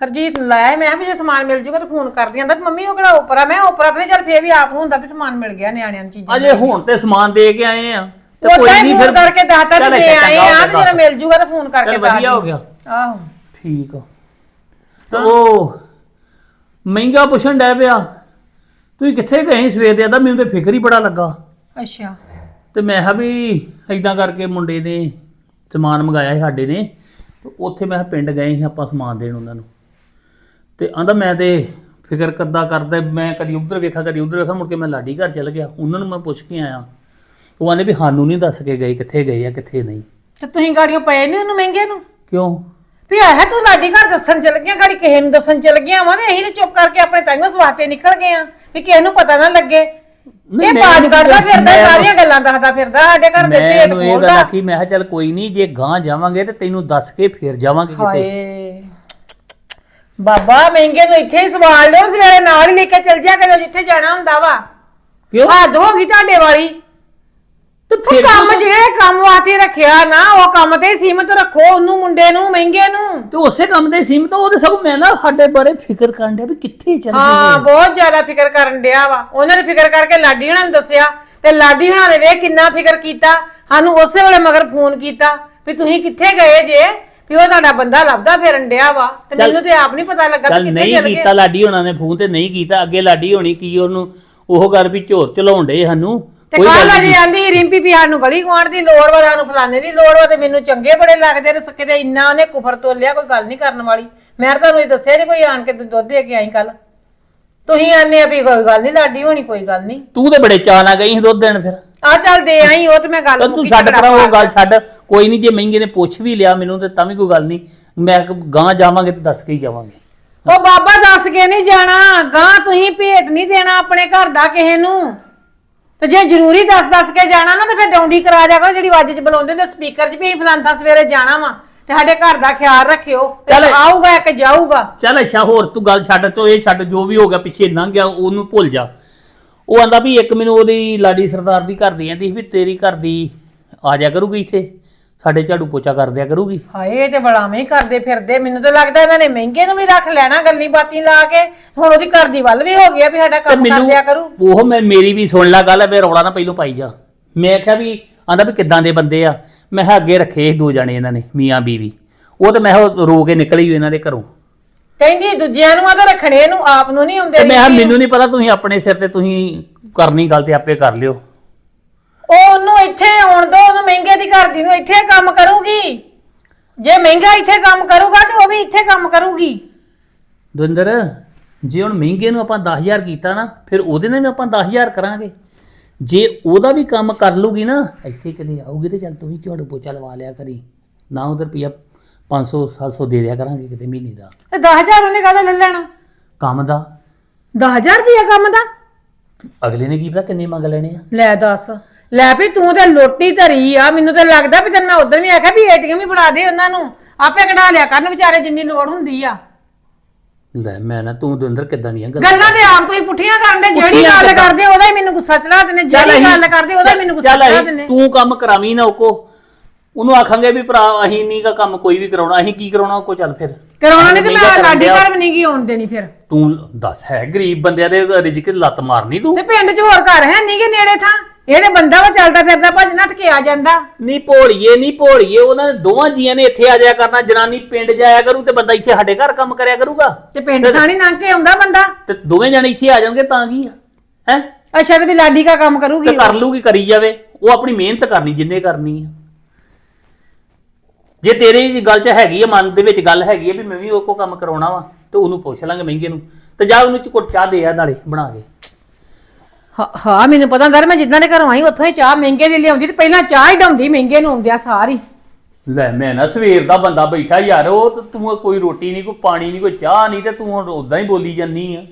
ਹਰਜੀਤ ਲਾਇਆ ਮੈਂ ਵੀ ਜੇ ਸਮਾਨ ਮਿਲ ਜੂਗਾ ਤਾਂ ਫੋਨ ਕਰਦੀ ਆਂਦਾ ਮੰਮੀ ਉਹ ਕਿਹੜਾ ਉਪਰਾ ਮੈਂ ਉਪਰਾ ਤੇ ਚੱਲ ਫੇਰ ਵੀ ਆਪ ਹੁੰਦਾ ਵੀ ਸਮਾਨ ਮਿਲ ਗਿਆ ਨਿਆਣਿਆਂ ਨੂੰ ਚੀਜ਼ਾਂ ਅਜੇ ਹੁਣ ਤੇ ਸਮਾਨ ਦੇ ਕੇ ਆਏ ਆ। ਤੇ ਉਦਾਂ ਹੀ ਨੀ ਫੋਨ ਕਰਕੇ ਚੱਲ ਵੀ ਦੇ ਆਏ ਆ ਤੇ ਜਦੋਂ ਮਿਲ ਜੂਗਾ ਤਾਂ ਫੋਨ ਕਰਕੇ ਦੱਸ ਵਧੀਆ ਹੋ। ਗਿਆ। ਆਹੋ। ਠੀਕ ਆ। ਤੇ ਉਹ ਮਹਿੰਗਾ ਪੁੱਛਣ ਡੈ ਪਿਆ ਤੁਸੀਂ ਕਿੱਥੇ ਗਏ ਸਵੇਰ ਦੇ? ਆਦਾ ਮੈਨੂੰ ਤੇ ਫਿਕਰ ਹੀ ਬੜਾ ਲੱਗਾ। ਅੱਛਾ। ਤੇ ਮੈਂ ਕਿਹਾ ਵੀ ਐਦਾਂ ਕਰਕੇ ਮੁੰਡੇ ਨੇ ਸਮਾਨ ਮੰਗਾਇਆ ਸੀ ਸਾਡੇ ਨੇ ਉੱਥੇ ਮੈਂ ਪਿੰਡ ਗਏ ਸੀ ਆਪਾਂ ਸਮਾਨ ਦੇਣ ਉਹਨਾਂ ਨੂੰ। ਤੇ ਆਂਦਾ ਮੈਂ ਤੇ ਫਿਕਰ ਕੱਦਾ ਕਰਦਾ ਮੈਂ ਕਦੀ ਉਧਰ ਵੇਖਾ ਕਦੀ ਉਧਰ ਵੇਖਾ ਮੁੜ ਕੇ ਮੈਂ ਲਾਡੀ ਘਰ ਚਲ ਗਿਆ। ਉਹਨਾਂ ਨੂੰ ਮੈਂ ਪੁੱਛ ਕੇ ਆਇਆ। ਉਹ ਆਂਦੇ ਵੀ ਸਾਨੂੰ ਨਹੀਂ ਦੱਸ ਕੇ ਗਏ ਕਿੱਥੇ ਗਏ ਆ ਕਿੱਥੇ ਨਹੀਂ। ਤੇ ਤੁਸੀਂ ਗਾੜੀਆਂ ਪਏ ਨਹੀਂ ਉਹਨੂੰ ਮਹਿੰਗੇ ਨੂੰ? ਕਿਉਂ? ਵੀ ਆਹ ਤੂੰ ਲਾਡੀ ਘਰ ਦੱਸਣ ਚਲ ਗਿਆ ਗਾੜੀ ਕਿਸੇ ਨੂੰ ਦੱਸਣ ਚਲ ਗਿਆ ਵਾ ਤੇ ਅਸੀਂ ਨੇ ਚੁੱਪ ਕਰਕੇ ਆਪਣੇ ਤਾਈਆਂ ਸਵਾਤੇ ਨਿਕਲ ਗਏ ਆ ਵੀ ਕਿਸੇ ਨੂੰ ਪਤਾ ਨਾ ਲੱਗੇ। ਨਹੀਂ, ਇਹ ਮੈਂ ਬਾਜ ਮੈਂ- ਫਿਰਦਾ ਸਾਰੀਆਂ ਗੱਲਾਂ ਦੱਸਦਾ ਫਿਰਦਾ ਸਾਡੇ ਘਰ ਦੇ ਮੈਂ ਭੇਤ ਇਹਨੂੰ ਇਹ ਗੱਲ ਖੋਲਦਾ ਆਖੀ ਮੈਂ ਕਿਹਾ ਚੱਲ ਕੋਈ ਨਹੀਂ ਜੇ ਗਾਂ ਜਾਵਾਂਗੇ ਤੇ ਤੈਨੂੰ ਦੱਸ ਕੇ ਫਿਰ ਜਾਵਾਂਗੇ ਕਿਤੇ। ਹਾਏ। ਬਾਬਾ ਮਹਿੰਗੇ ਨੂੰ ਇੱਥੇ ਹੀ ਸਵਾਲ ਲਿਓ ਸਵੇਰੇ ਨਾਲ ਹੀ ਲੈ ਕੇ ਚਲ ਜਾ ਕਰੋ ਜਿੱਥੇ ਜਾਣਾ ਹੁੰਦਾ ਵਾ। ਕਿਉਂ? ਹੱਦ ਹੋ ਗਈ ਤੁਹਾਡੇ ਵਾਲੀ। ਤੇ ਉਹ ਫਿਰ ਕੰਮ ਜਿਹੜੇ ਕੰਮ ਵਾਸਤੇ ਰੱਖਿਆ ਨਾ ਉਹ ਕੰਮ ਤੇ ਹੀ ਸੀਮਤ ਰੱਖੋ ਉਹਨੂੰ ਮੁੰਡੇ ਨੂੰ ਮਹਿੰਗੇ ਨੂੰ। ਤੇ ਉਸੇ ਕੰਮ ਦੇ ਸੀਮਤ ਆ, ਉਹਦੇ ਸਭ ਮੈਂ ਨਾ ਸਾਡੇ ਬਾਰੇ ਫਿਕਰ ਕਰਨ ਡਿਆ ਵੀ ਕਿੱਥੇ ਚੱਲ ਹਾਂ ਗਏ ਬਹੁਤ ਜ਼ਿਆਦਾ ਫਿਕਰ ਕਰਨ ਡਿਆ ਵਾ। ਉਹਨਾਂ ਨੇ ਫਿਕਰ ਕਰਕੇ ਲਾਡੀ ਹੁਣਾਂ ਨੂੰ ਦੱਸਿਆ ਤੇ ਲਾਡੀ ਹੁਣਾਂ ਨੇ ਵੇਖ ਕਿੰਨਾ ਫਿਕਰ ਕੀਤਾ। ਸਾਨੂੰ ਉਸੇ ਵੇਲੇ ਮਗਰ ਫੋਨ ਕੀਤਾ ਵੀ ਤੁਸੀਂ ਕਿੱਥੇ ਗਏ ਜੇ? ਵੀ ਉਹ ਤੁਹਾਡਾ ਬੰਦਾ ਲੱਭਦਾ ਫਿਰਨ ਡਿਆ ਵਾ। ਤੇ ਚੱਲ- ਮੈਨੂੰ ਤੇ ਆਪ ਨਹੀਂ ਪਤਾ ਲੱਗਾ ਵੀ ਚੱਲ ਕਿੱਥੇ ਨਹੀਂ ਚਲ ਗਏ। ਕੀਤਾ ਲਾਡੀ ਹੋਣਾ ਨੇ ਫੋਨ ਤੇ ਨਹੀਂ ਕੀਤਾ। ਅੱਗੇ ਲਾਡੀ ਹੋਣੀ ਕੀ ਉਹਨੂੰ ਉਹ ਗੱਲ ਵੀ ਝੋਰ ਚਲਾਉਣ ਡੇ ਸਾਨੂੰ। ਤੇ ਕੋਈ ਕੱਲ ਗੱਲ ਅਜੇ ਨਹੀਂ। ਆਂਦੀ ਰਿੰਪੀ ਪਿਆਰ ਨੂੰ ਗਲੀ ਗੁਆਂਢ ਦੀ ਲੋੜ ਵਾ ਸਾਨੂੰ ਫਲਾਣੇ ਦੀ ਲੋੜ ਵਾ ਤੇ ਮੈਨੂੰ ਚੰਗੇ ਬੜੇ ਲੱਗਦੇ ਨੇ ਸਕੇ ਤੇ ਇੰਨਾ ਉਹਨੇ ਕੁਫਰ ਤੋਲਿਆ ਕੋਈ ਗੱਲ ਨਹੀਂ ਕਰਨ ਵਾਲੀ। ਮੈਂ ਤਾਂ ਤੁਹਾਨੂੰ ਇਹ ਦੱਸਿਆ ਨਹੀਂ ਕੋਈ ਆਣ ਕੇ ਤੂੰ ਦੁੱਧ ਦੇ ਕੇ ਆਈ ਕੱਲ ਤੁਸੀਂ ਆਨੇ ਆ ਵੀ ਕੋਈ ਗੱਲ ਨਹੀਂ ਲਾਡੀ ਹੋਣੀ ਕੋਈ ਗੱਲ ਨਹੀਂ। ਤੂੰ ਤੇ ਬੜੇ ਚਾਅ ਨਾਲ ਗਈ ਸੀ ਦੁੱਧ ਦੇਣ ਫਿਰ। ਆ ਚੱਲ ਦੇ ਆਈ ਉਹ ਤੇ ਮੈਂ ਗੱਲ ਤਾਂ ਤੂੰ ਮੁੱਕੀ ਛੱਡ ਪਰਾਂ ਉਹ ਗੱਲ ਛੱਡ। ਕੋਈ ਨਹੀਂ ਜੇ ਮਹਿੰਗੇ ਨੇ ਪੁੱਛ ਵੀ ਲਿਆ ਮੈਨੂੰ ਤੇ ਤਾਂ ਵੀ ਕੋਈ ਗੱਲ ਨਹੀਂ। ਮੈਂ ਗਾਂ ਜਾਵਾਂਗੇ ਤੇ ਦੱਸ ਕੇ ਹੀ ਜਾਵਾਂਗੇ। ਉਹ ਬਾਬਾ ਦੱਸ ਕੇ ਨਹੀਂ ਜਾਣਾ ਗਾਂ ਤੁਸੀਂ ਭੇਤ ਨਹੀਂ ਦੇਣਾ ਆਪਣੇ ਘਰ ਦਾ ਕਿਸੇ ਨੂੰ। ਤੇ ਜੇ ਜ਼ਰੂਰੀ ਦੱਸ ਦੱਸ ਕੇ ਜਾਣਾ ਨਾ ਤੇ ਫਿਰ ਡੌਂਡੀ ਕਰਾ ਜਾ ਕਰੋ ਜਿਹੜੀ ਆਵਾਜ਼ 'ਚ ਬੁਲਾਉਂਦੇ ਨੇ ਸਪੀਕਰ 'ਚ ਵੀ ਅਸੀਂ ਸਵੇਰੇ ਜਾਣਾ ਵਾ ਤੇ ਸਾਡੇ ਘਰ ਦਾ ਖਿਆਲ ਰੱਖਿਓ ਤੇ ਚੱਲ। ਆਊਗਾ ਕਿ ਜਾਊਗਾ। ਚੱਲ ਅੱਛਾ ਹੋਰ ਤੂੰ ਗੱਲ ਛੱਡ ਤੋ ਇਹ ਛੱਡ ਜੋ ਵੀ ਹੋ ਗਿਆ ਪਿੱਛੇ ਲੰਘ ਗਿਆ ਉਹਨੂੰ ਭੁੱਲ ਜਾ। ਉਹ ਆਂਦਾ ਵੀ ਇੱਕ ਮੈਨੂੰ ਉਹਦੀ ਲਾਡੀ ਸਰਦਾਰ ਦੀ ਘਰ ਦੀ ਆਂਦੀ ਸੀ ਵੀ ਤੇਰੀ ਘਰ ਦੀ ਆ ਜਾ ਕਰੂਗੀ ਇੱਥੇ। ਸਾਡੇ ਝਾੜੂ ਪੋਚਾ ਕਰ ਦਿਆ ਕਰੂਗੀ। ਹਾਏ ਇਹ ਤੇ ਬੜਾਵੇਂ ਹੀ ਕਰਦੇ ਫਿਰਦੇ। ਮੈਨੂੰ ਤਾਂ ਲੱਗਦਾ ਇਹਨਾਂ ਨੇ ਮਹਿੰਗੇ ਨੂੰ ਵੀ ਰੱਖ ਲੈਣਾ ਗੱਲੀ ਬਾਤੀ ਲਾ ਕੇ। ਹੁਣ ਉਹਦੀ ਘਰ ਦੀ ਵੱਲ ਵੀ ਹੋ ਗਿਆ ਵੀ ਸਾਡਾ ਤੇ ਕੰਮ ਕਰ ਦਿਆ ਕਰੂ। ਉਹ ਮੈਂ ਮੇਰੀ ਵੀ ਸੁਣ ਲੈ ਗੱਲ ਵੇ ਰੌਲਾ ਨਾ ਪਹਿਲੋਂ ਪਾਈ ਜਾ। ਮੈਂ ਕਿਹਾ ਵੀ ਆਂਦਾ ਵੀ ਕਿੱਦਾਂ ਦੇ ਬੰਦੇ ਆ। ਮੈਂ ਕਿਹਾ ਅੱਗੇ ਰੱਖੇ ਸੀ ਦੋ ਜਣੇ ਇਹਨਾਂ ਨੇ ਮੀਆਂ ਬੀਵੀ। ਉਹ ਤੇ ਮੈਂ ਕਿਹਾ ਰੋ ਕੇ ਨਿਕਲੀ ਹੋਈ ਇਹਨਾਂ ਦੇ ਘਰੋਂ। ਕਹਿੰਦੀ ਦੂਜਿਆਂ ਨੂੰ ਆ ਤਾਂ ਰੱਖਣੇ ਨੂੰ ਆਪ ਨੂੰ ਨਹੀਂ ਆਉਂਦੇ ਤੇ ਮੈਂ ਕਿਹਾ। ਮੈਨੂੰ ਨਹੀਂ ਪਤਾ ਤੁਸੀਂ ਆਪਣੇ ਸਿਰ ਤੇ ਤੁਸੀਂ ਕਰਨੀ ਗੱਲ ਤੇ ਆਪੇ ਕਰ ਲਿਓ। ਉਹ ਉਹਨੂੰ ਇੱਥੇ ਆਉਣ ਦੋ ਉਹਨੂੰ ਮਹਿੰਗੇ ਦੀ ਘਰ ਦੀ ਨੂੰ ਇੱਥੇ ਕੰਮ ਕਰੂਗੀ। ਜੇ ਮਹਿੰਗਾ ਇੱਥੇ ਕੰਮ ਕਰੂਗਾ ਤੇ ਉਹ ਵੀ ਇੱਥੇ ਕੰਮ ਕਰੂਗੀ। ਦਵਿੰਦਰ ਜੇ ਹੁਣ ਮਹਿੰਗੇ ਨੂੰ ਆਪਾਂ 10000 ਕੀਤਾ ਨਾ ਫਿਰ ਉਹਦੇ ਨਾਲ ਵੀ ਆਪਾਂ 10000 ਕਰਾਂਗੇ। ਜੇ ਉਹਦਾ ਵੀ ਕੰਮ ਕਰ ਲੂਗੀ ਨਾ ਇੱਥੇ ਕਦੇ ਆਊਗੀ ਤੇ ਚੱਲ ਤੂੰ ਵੀ ਝਾੜੂ ਪੋਚਾ ਲਵਾ ਲਿਆ ਕਰੀ। ਨਾ ਉਧਰ ਰੁਪਿਆ 500 700 ਦੇ ਦਿਆ ਕਰਾਂਗੇ ਕਿਤੇ ਮਹੀਨੇ ਦਾ। ਤੇ 10000 ਉਹਨੇ ਕਾਹਦਾ ਲੈ ਲੈਣਾ? ਕੰਮ ਦਾ। 10000 ਰੁਪਏ ਕੰਮ ਦਾ? ਅਗਲੇ ਨੇ ਕੀ ਪਤਾ ਕਿੰਨੇ ਮੰਗ ਲੈਣੇ ਆ? ਲੈ ਦੱਸ। ਲੈ ਵੀ ਤੂੰ ਤੇ ਲੋਟੀ ਧਰੀ ਆ ਮੈਨੂੰ ਤਾਂ ਲੱਗਦਾ ਵੀ ਤੈਨੂੰ ਮੈਂ ਉਦੋਂ ਵੀ ਆਖਿਆ ਵੀ ਏਟੀਐਮ ਹੀ ਫੜਾ ਦੇ ਉਹਨਾਂ ਨੂੰ। ਆਪੇ ਕਢਾ ਲਿਆ ਕਰਨ ਵਿਚਾਰੇ ਜਿੰਨੀ ਲੋੜ ਹੁੰਦੀ ਆ। ਲੈ ਮੈਂ ਨਾ ਤੂੰ ਦਵਿੰਦਰ ਕਿੱਦਾਂ ਦੀਆਂ ਗੱਲਾਂ ਗੱਲਾਂ ਤੇ ਆਪ ਤੋਂ ਹੀ ਪੁੱਠੀਆਂ ਕਰਨ ਦੇ ਜਿਹੜੀ ਪੁੱਠੀਆਂ ਗੱਲ? ਕਰਦੇ ਉਹਦਾ ਹੀ ਮੈਨੂੰ ਗੁੱਸਾ ਚੜਾ ਦਿੰਦੇ ਜਿਹੜੀ ਅਸੀਂ- ਗੱਲ ਕਰਦੇ ਉਹਦਾ ਹੀ ਮੈਨੂੰ ਗੁੱਸਾ ਚੱਲ ਚੜਾ ਅਸੀਂ- ਦਿੰਦੇ। ਤੂੰ ਕੰਮ ਕਰਾਵੀਂ ਨਾ ਉਹਕੋ ਉਹਨੂੰ ਆਖਾਂਗੇ ਵੀ ਭਰਾ ਅਸੀਂ ਨਹੀਂ ਗਾ ਕੰਮ ਕੋਈ ਵੀ ਕਰਾਉਣਾ ਅਸੀਂ ਕੀ ਕਰਾਉਣਾ ਉਹ ਕੋ ਚੱਲ ਫਿਰ। ਕਰਾਉਣਾ ਨਹੀਂ ਤੇ ਮੈਂ ਲਾਡੀ। ਘਰ ਵੀ ਨਹੀਂ ਗਈ ਆਉਣ ਦੇਣੀ ਫਿਰ। ਤੂੰ ਦੱਸ ਹੈ ਗਰੀਬ ਬੰਦਿਆਂ ਦੇ ਰਿਜਕ ਲੱਤ ਮਾਰਨੀ ਤੂੰ? ਤੇ ਪਿੰਡ 'ਚ ਹੋਰ ਘਰ ਹੈ ਨਹੀਂ ਕਿ ਨੇੜੇ ਥਾਂ? ਇਹਦੇ ਬੰਦਾ ਵਾ ਚੱਲਦਾ ਫਿਰਦਾ ਭੱਜ ਨੱਠ ਕੇ ਆ ਜਾਂਦਾ। ਨਹੀਂ ਭੋਲੀਏ ਨਹੀਂ ਭੋਲੀਏ ਉਹਨਾਂ ਨੇ ਦੋਵਾਂ ਜੀਆਂ ਨੇ ਇੱਥੇ ਆ ਜਾਇਆ ਕਰਨਾ ਜਨਾਨੀ ਪਿੰਡ ਜਾਇਆ ਕਰੂ ਤੇ ਬੰਦਾ ਇੱਥੇ ਸਾਡੇ ਘਰ ਕੰਮ ਕਰਿਆ ਕਰੂਗਾ। ਤੇ ਪਿੰਡ ਥਾਣੀ ਲੰਘ ਕੇ ਆਉਂਦਾ ਬੰਦਾ? ਤੇ ਦੋਵੇਂ ਜਣੇ ਇੱਥੇ ਆ ਜਾਣਗੇ ਤਾਂ ਕੀ ਆ? ਹੈ? ਅੱਛਾ ਤੇ ਵੀ ਲਾਡੀ ਦਾ ਕੰਮ ਕਰੂਗੀ ਤੇ ਕਰ ਲੂਗੀ ਕਰੀ ਜਾਵੇ। ਉਹ ਆਪਣੀ ਮਿਹਨਤ ਕਰਨੀ ਜਿੰਨੇ ਕਰਨੀ ਆ। ਜੇ ਤੇਰੀ ਗੱਲ 'ਚ ਹੈਗੀ ਆ ਮਨ ਦੇ ਵਿੱਚ ਗੱਲ ਹੈਗੀ ਆ ਵੀ ਮੈਂ ਵੀ ਉਹ ਕੋ ਕੰਮ ਕਰਾਉਣਾ ਵਾ ਤੇ ਉਹਨੂੰ ਪੁੱਛ ਲਾਂਗੇ ਮਹਿੰਗੇ ਨੂੰ। ਤੇ ਜਾ ਉਹਨੂੰ ਚ ਘੁੱਟ ਚਾਹ ਦੇ ਆ ਨਾਲੇ ਬਣਾ ਕੇ। ਹਾਂ ਹਾਂ ਮੈਨੂੰ ਪਤਾ ਹੁੰਦਾ ਮੈਂ ਜਿੱਦਾਂ ਦੇ ਘਰੋਂ ਆਈ ਉੱਥੋਂ ਹੀ ਚਾਹ ਮਹਿੰਗੇ ਦੀ ਲਿਆਉਂਦੀ ਤੇ ਪਹਿਲਾਂ ਚਾਹ ਹੀ ਡਾਉਂਦੀ ਮਹਿੰਗੇ ਨੂੰ ਆਉਂਦਿਆ ਸਾਰੀ। ਲੈ ਮੈਂ ਨਾ ਸਵੇਰ ਦਾ ਬੰਦਾ ਬੈਠਾ ਯਾਰ ਉਹ ਤੇ ਤੂੰ ਕੋਈ ਰੋਟੀ ਨਹੀਂ ਕੋਈ ਪਾਣੀ ਨਹੀਂ ਕੋਈ ਚਾਹ ਨਹੀਂ ਤੇ ਤੂੰ ਹੁਣ ਉਦਾਂ ਹੀ ਬੋਲੀ ਜਾਂਦੀ ਆ।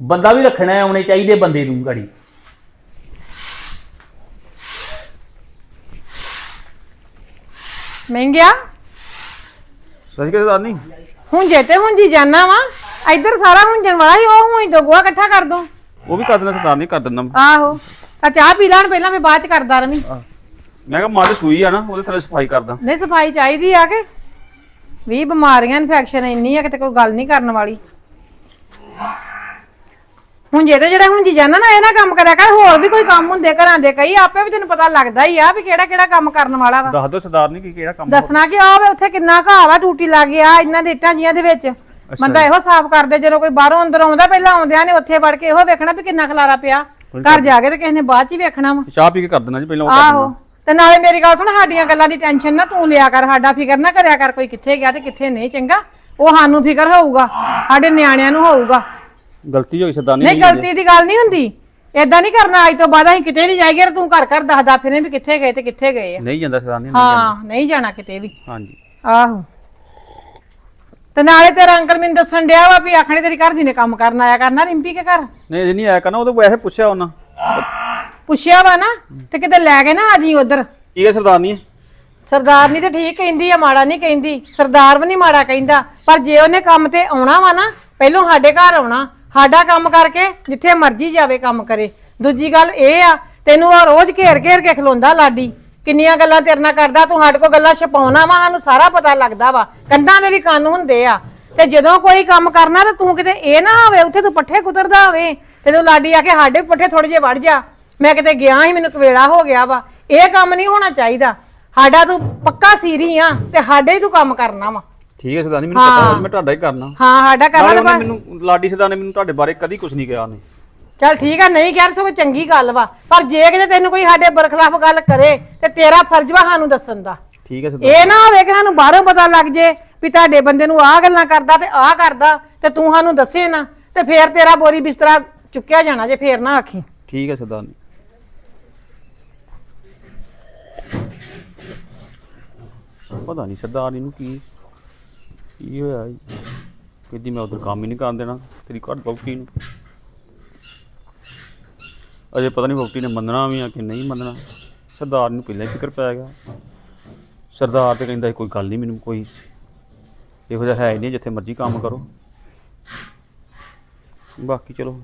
ਬੰਦਾ ਵੀ ਰੱਖਣਾ ਆਉਣੇ ਚਾਹੀਦੇ ਬੰਦੇ ਨੂੰ ਗਾੜੀ। ਮਹਿੰਗਿਆ? ਸੱਚ ਕੇ ਸਰਦਾਰ ਨਹੀਂ। ਹੁਣ ਜੇ ਤੇ ਹੁਣ ਜੀ ਜਾਨਾ ਵਾ। ਇੱਧਰ ਸਾਰਾ ਹੁੰਜਣ ਵਾਲਾ ਸੀ ਉਹ ਹੁਣ ਦੋਗਵਾ ਇਕੱਠਾ ਕਰ ਦੋ। ਉਹ ਵੀ ਕਰ ਦਿੰਦਾ ਸਰਦਾਰ ਨਹੀਂ ਕਰ ਦਿੰਦਾ ਮੈਂ। ਆਹੋ। ਆ ਚਾਹ ਪੀ ਲੈਣ ਪਹਿਲਾਂ ਮੈਂ ਬਾਅਦ ਚ ਕਰਦਾ ਰਵੀ। ਮੈਂ ਕਿਹਾ ਮਾਂ ਤੇ ਸੂਈ ਆ ਨਾ ਉਹਦੇ ਥੱਲੇ ਸਫ਼ਾਈ ਕਰਦਾ। ਨਹੀਂ ਸਫ਼ਾਈ ਚਾਹੀਦੀ ਆ ਕੇ। ਵੀ ਬਿਮਾਰੀਆਂ ਇਨਫੈਕਸ਼ਨ ਇੰਨੀ ਆ ਕਿਤੇ ਕੋਈ ਗੱਲ ਨਹੀਂ ਕਰਨ ਵਾਲੀ। ਹੁਣ ਜੇ ਤੇ ਜਿਹੜਾ ਹੁਣ ਜੀ ਜਾਨਾ ਨਾ ਇਹ ਨਾ ਕੰਮ ਕਰਿਆ ਕਰ ਹੋਰ ਵੀ ਕੋਈ ਕੰਮ ਹੁੰਦੇ ਘਰਾਂ ਦੇ ਕਈ ਆਪੇ ਵੀ ਤੈਨੂੰ ਪਤਾ ਲੱਗਦਾ ਹੀ ਆ ਵੀ ਕਿਹੜਾ ਕਿਹੜਾ ਕੰਮ ਕਰਨ ਵਾਲਾ ਵਾ। ਦੱਸ ਦੋ ਸਰਦਾਰ ਨਹੀਂ ਕਿ ਕਿਹੜਾ ਕੰਮ ਦੱਸਣਾ ਕਿ ਆ ਵੇ ਉੱਥੇ ਕਿੰਨਾ ਘਾਹ ਵਾ ਟੂਟੀ ਲੱਗ ਗਿਆ ਇਹਨਾਂ ਦੇ ਇੱਟਾਂ ਜੀਆਂ ਦੇ ਵਿੱਚ। ਬੰਦਾ ਇਹੋ ਸਾਫ਼ ਕਰਦੇ ਜਦੋਂ ਕੋਈ ਬਾਹਰੋਂ ਅੰਦਰ ਆਉਂਦਾ ਪਹਿਲਾਂ ਆਉਂਦਿਆਂ ਨੇ ਉੱਥੇ ਵੜ ਕੇ ਇਹੋ ਵੇਖਣਾ ਵੀ ਕਿੰਨਾ ਖਲਾਰਾ ਪਿਆ। ਘਰ ਜਾ ਕੇ ਤੇ ਕਿਸੇ ਨੇ ਬਾਅਦ ਚ ਹੀ ਵੇਖਣਾ ਵਾ। ਚਾਹ ਪੀ ਕੇ ਕਰ ਦਿੰਦਾ ਜੀ ਪਹਿਲਾਂ ਉਹ ਕਰ ਆਹੋ। ਤੇ ਨਾਲੇ ਮੇਰੀ ਗੱਲ ਸੁਣ ਸਾਡੀਆਂ ਗੱਲਾਂ ਦੀ ਟੈਨਸ਼ਨ ਨਾ ਤੂੰ ਲਿਆ ਕਰ ਸਾਡਾ ਫਿਕਰ ਨਾ ਕਰਿਆ ਕਰ ਕੋਈ ਕਿੱਥੇ ਗਿਆ ਤੇ ਕਿੱਥੇ ਨਹੀਂ ਚੰਗਾ। ਉਹ ਸਾਨੂੰ ਫਿਕਰ ਹੋਊਗਾ ਸਾਡੇ ਨਿਆਣਿਆਂ ਨੂੰ ਹੋਊਗਾ। ਗਲਤੀ ਹੋ ਗਈ ਸਰਦਾਰ ਨਹੀਂ ਗਲਤੀ ਦੀ ਗੱਲ ਨਹੀਂ ਹੁੰਦੀ। ਏਦਾਂ ਨਹੀਂ ਕਰਨਾ ਅੱਜ ਤੋਂ ਬਾਅਦ ਅਸੀਂ ਕਿਤੇ ਵੀ ਜਾਈਏ ਤੇ ਘਰ ਘਰ ਦੱਸਦਾ ਫਿਰੇ ਵੀ ਕਿੱਥੇ ਗਏ ਤੇ ਕਿੱਥੇ ਗਏ ਆ। ਨਹੀਂ ਜਾਂਦਾ ਸਰਦਾਰ ਨਹੀਂ ਹਾਂ ਨਹੀਂ ਜਾਣਾ ਕਿਤੇ ਵੀ। ਹਾਂਜੀ। ਆਹੋ। ਤੇ ਨਾਲੇ ਤੇਰਾ ਅੰਕਲ ਮੈਨੂੰ ਦੱਸਣ ਡਿਆ ਵਾ ਵੀ ਆਖਣੇ ਤੇਰੀ ਘਰ ਦੀ ਨੇ ਕੰਮ ਕਰਨ ਆਇਆ ਕਰਨਾ ਰਿੰਪੀ ਕੇ ਘਰ? ਨਹੀਂ ਇਹ ਨਹੀਂ ਆਇਆ ਕਰਨਾ ਉਹ ਤਾਂ ਵੈਸੇ ਪੁੱਛਿਆ ਉਹਨਾਂ। ਪੁੱਛਿਆ ਵਾ ਨਾ ਤੇ ਕਿਤੇ ਲੈ ਗਏ ਨਾ ਆਜੀ ਉਧਰ। ਠੀਕ ਹੈ ਸਰਦਾਰ ਨਹੀਂ ਸਰਦਾਰਨੀ ਤੇ ਠੀਕ ਕਹਿੰਦੀ ਆ ਮਾੜਾ ਨਹੀਂ ਕਹਿੰਦੀ। ਸਰਦਾਰ ਵੀ ਨਹੀਂ ਮਾੜਾ ਕਹਿੰਦਾ ਪਰ ਜੇ ਉਹਨੇ ਕੰਮ ਤੇ ਆਉਣਾ ਵਾ ਨਾ ਪਹਿਲੋਂ ਸਾਡੇ ਘਰ ਆਉਣਾ। ਸਾਡਾ ਕੰਮ ਕਰਕੇ ਜਿੱਥੇ ਮਰਜ਼ੀ ਜਾਵੇ ਕੰਮ ਕਰੇ। ਦੂਜੀ ਗੱਲ ਇਹ ਆ, ਤੈਨੂੰ ਆ ਰੋਜ਼ ਘੇਰ ਘੇਰ ਕੇ ਖਲੋਂਦਾ ਲਾਡੀ। ਕਿੰਨੀਆਂ ਗੱਲਾਂ ਤੇਰੇ ਨਾਲ ਕਰਦਾ, ਤੂੰ ਸਾਡੇ ਕੋਲ ਗੱਲਾਂ ਛਪਾਉਣਾ ਵਾ, ਸਾਨੂੰ ਸਾਰਾ ਪਤਾ ਲੱਗਦਾ ਵਾ। ਕੰਧਾਂ ਦੇ ਵੀ ਕੰਨ ਹੁੰਦੇ ਆ। ਤੇ ਜਦੋਂ ਕੋਈ ਕੰਮ ਕਰਨਾ ਤਾਂ ਤੂੰ ਕਿਤੇ ਇਹ ਨਾ ਹੋਵੇ ਉੱਥੇ ਤੂੰ ਪੱਠੇ ਕੁਤਰਦਾ ਹੋਵੇ ਤੇ ਤੂੰ ਲਾਡੀ ਆ ਕੇ ਸਾਡੇ ਵੀ ਪੱਠੇ ਥੋੜੇ ਜਿਹੇ ਵੜ ਜਾ। ਮੈਂ ਕਿਤੇ ਗਿਆ ਸੀ ਮੈਨੂੰ ਕਵੇਲਾ ਹੋ ਗਿਆ ਵਾ। ਇਹ ਕੰਮ ਨਹੀਂ ਹੋਣਾ ਚਾਹੀਦਾ। ਸਾਡਾ ਤੂੰ ਪੱਕਾ ਸੀਰੀ ਆ ਤੇ ਸਾਡੇ ਹੀ ਤੂੰ ਕੰਮ ਕਰਨਾ ਵਾ। ਠੀਕ ਹੈ ਨਹੀਂ ਮੈਨੂੰ ਪਤਾ ਮੈਂ ਤੁਹਾਡਾ ਹੀ ਕਰਨਾ। ਹਾਂ ਸਾਡਾ ਨਾਲੇ ਕਰਨਾ ਉਹਨੇ ਵਾ ਮੈਨੂੰ ਲਾਡੀ ਨੇ ਮੈਨੂੰ ਤੁਹਾਡੇ ਬਾਰੇ ਕਦੀ ਕੁਝ ਨਹੀਂ ਕਿਹਾ ਉਹਨੇ। ਚੱਲ ਠੀਕ ਆ ਨਹੀਂ ਕਹਿ ਸਗੋਂ ਚੰਗੀ ਗੱਲ ਵਾ। ਪਰ ਜੇ ਕਿਤੇ ਤੈਨੂੰ ਕੋਈ ਸਾਡੇ ਬਰਖਲਾਫ ਗੱਲ ਕਰੇ ਤੇ ਤੇਰਾ ਫਰਜ਼ ਵਾ ਸਾਨੂੰ ਦੱਸਣ ਦਾ। ਠੀਕ ਹੈ ਸਰਦਾਰ ਇਹ ਨਾ ਹੋਵੇ ਕਿ ਸਾਨੂੰ ਬਾਹਰੋਂ ਪਤਾ ਲੱਗ ਜੇ ਵੀ ਤੁਹਾਡੇ ਬੰਦੇ ਨੂੰ ਆਹ ਗੱਲਾਂ ਕਰਦਾ ਤੇ ਆਹ ਕਰਦਾ ਤੇ ਤੂੰ ਸਾਨੂੰ ਦੱਸੇ ਨਾ ਤੇ ਫੇਰ ਤੇਰਾ ਬੋਰੀ ਬਿਸਤਰਾ ਚੁੱਕਿਆ ਜਾਣਾ ਜੇ ਫੇਰ ਨਾ ਆਖੀ। ਠੀਕ ਹੈ ਨਹੀਂ ਪਤਾ ਨਹੀਂ ਸਰਦਾਰ ਜੀ ਨੂੰ ਕੀ ਕੀ ਹੋਇਆ ਜੀ? ਕਹਿੰਦੀ ਮੈਂ ਉਧਰ ਕੰਮ ਹੀ ਨਹੀਂ ਕਰਨ ਦੇਣਾ ਤੇਰੀ ਘਰ ਬੌਕੀ ਨੂੰ। ਅਜੇ ਪਤਾ ਨਹੀਂ ਬੌਕੀ ਨੇ ਮੰਨਣਾ ਵੀ ਆ ਕਿ ਨਹੀਂ ਮੰਨਣਾ। ਸਰਦਾਰ ਨੂੰ ਪਹਿਲਾਂ ਹੀ ਫਿਕਰ ਪੈ ਗਿਆ। ਸਰਦਾਰ ਤੇ ਕਹਿੰਦਾ ਸੀ, ਕੋਈ ਗੱਲ ਨਹੀਂ ਮੈਨੂੰ ਕੋਈ ਇਹੋ ਜਿਹਾ ਹੈ ਹੀ ਨਹੀਂ ਜਿੱਥੇ ਮਰਜ਼ੀ ਕੰਮ ਕਰੋ। ਬਾਕੀ ਚਲੋ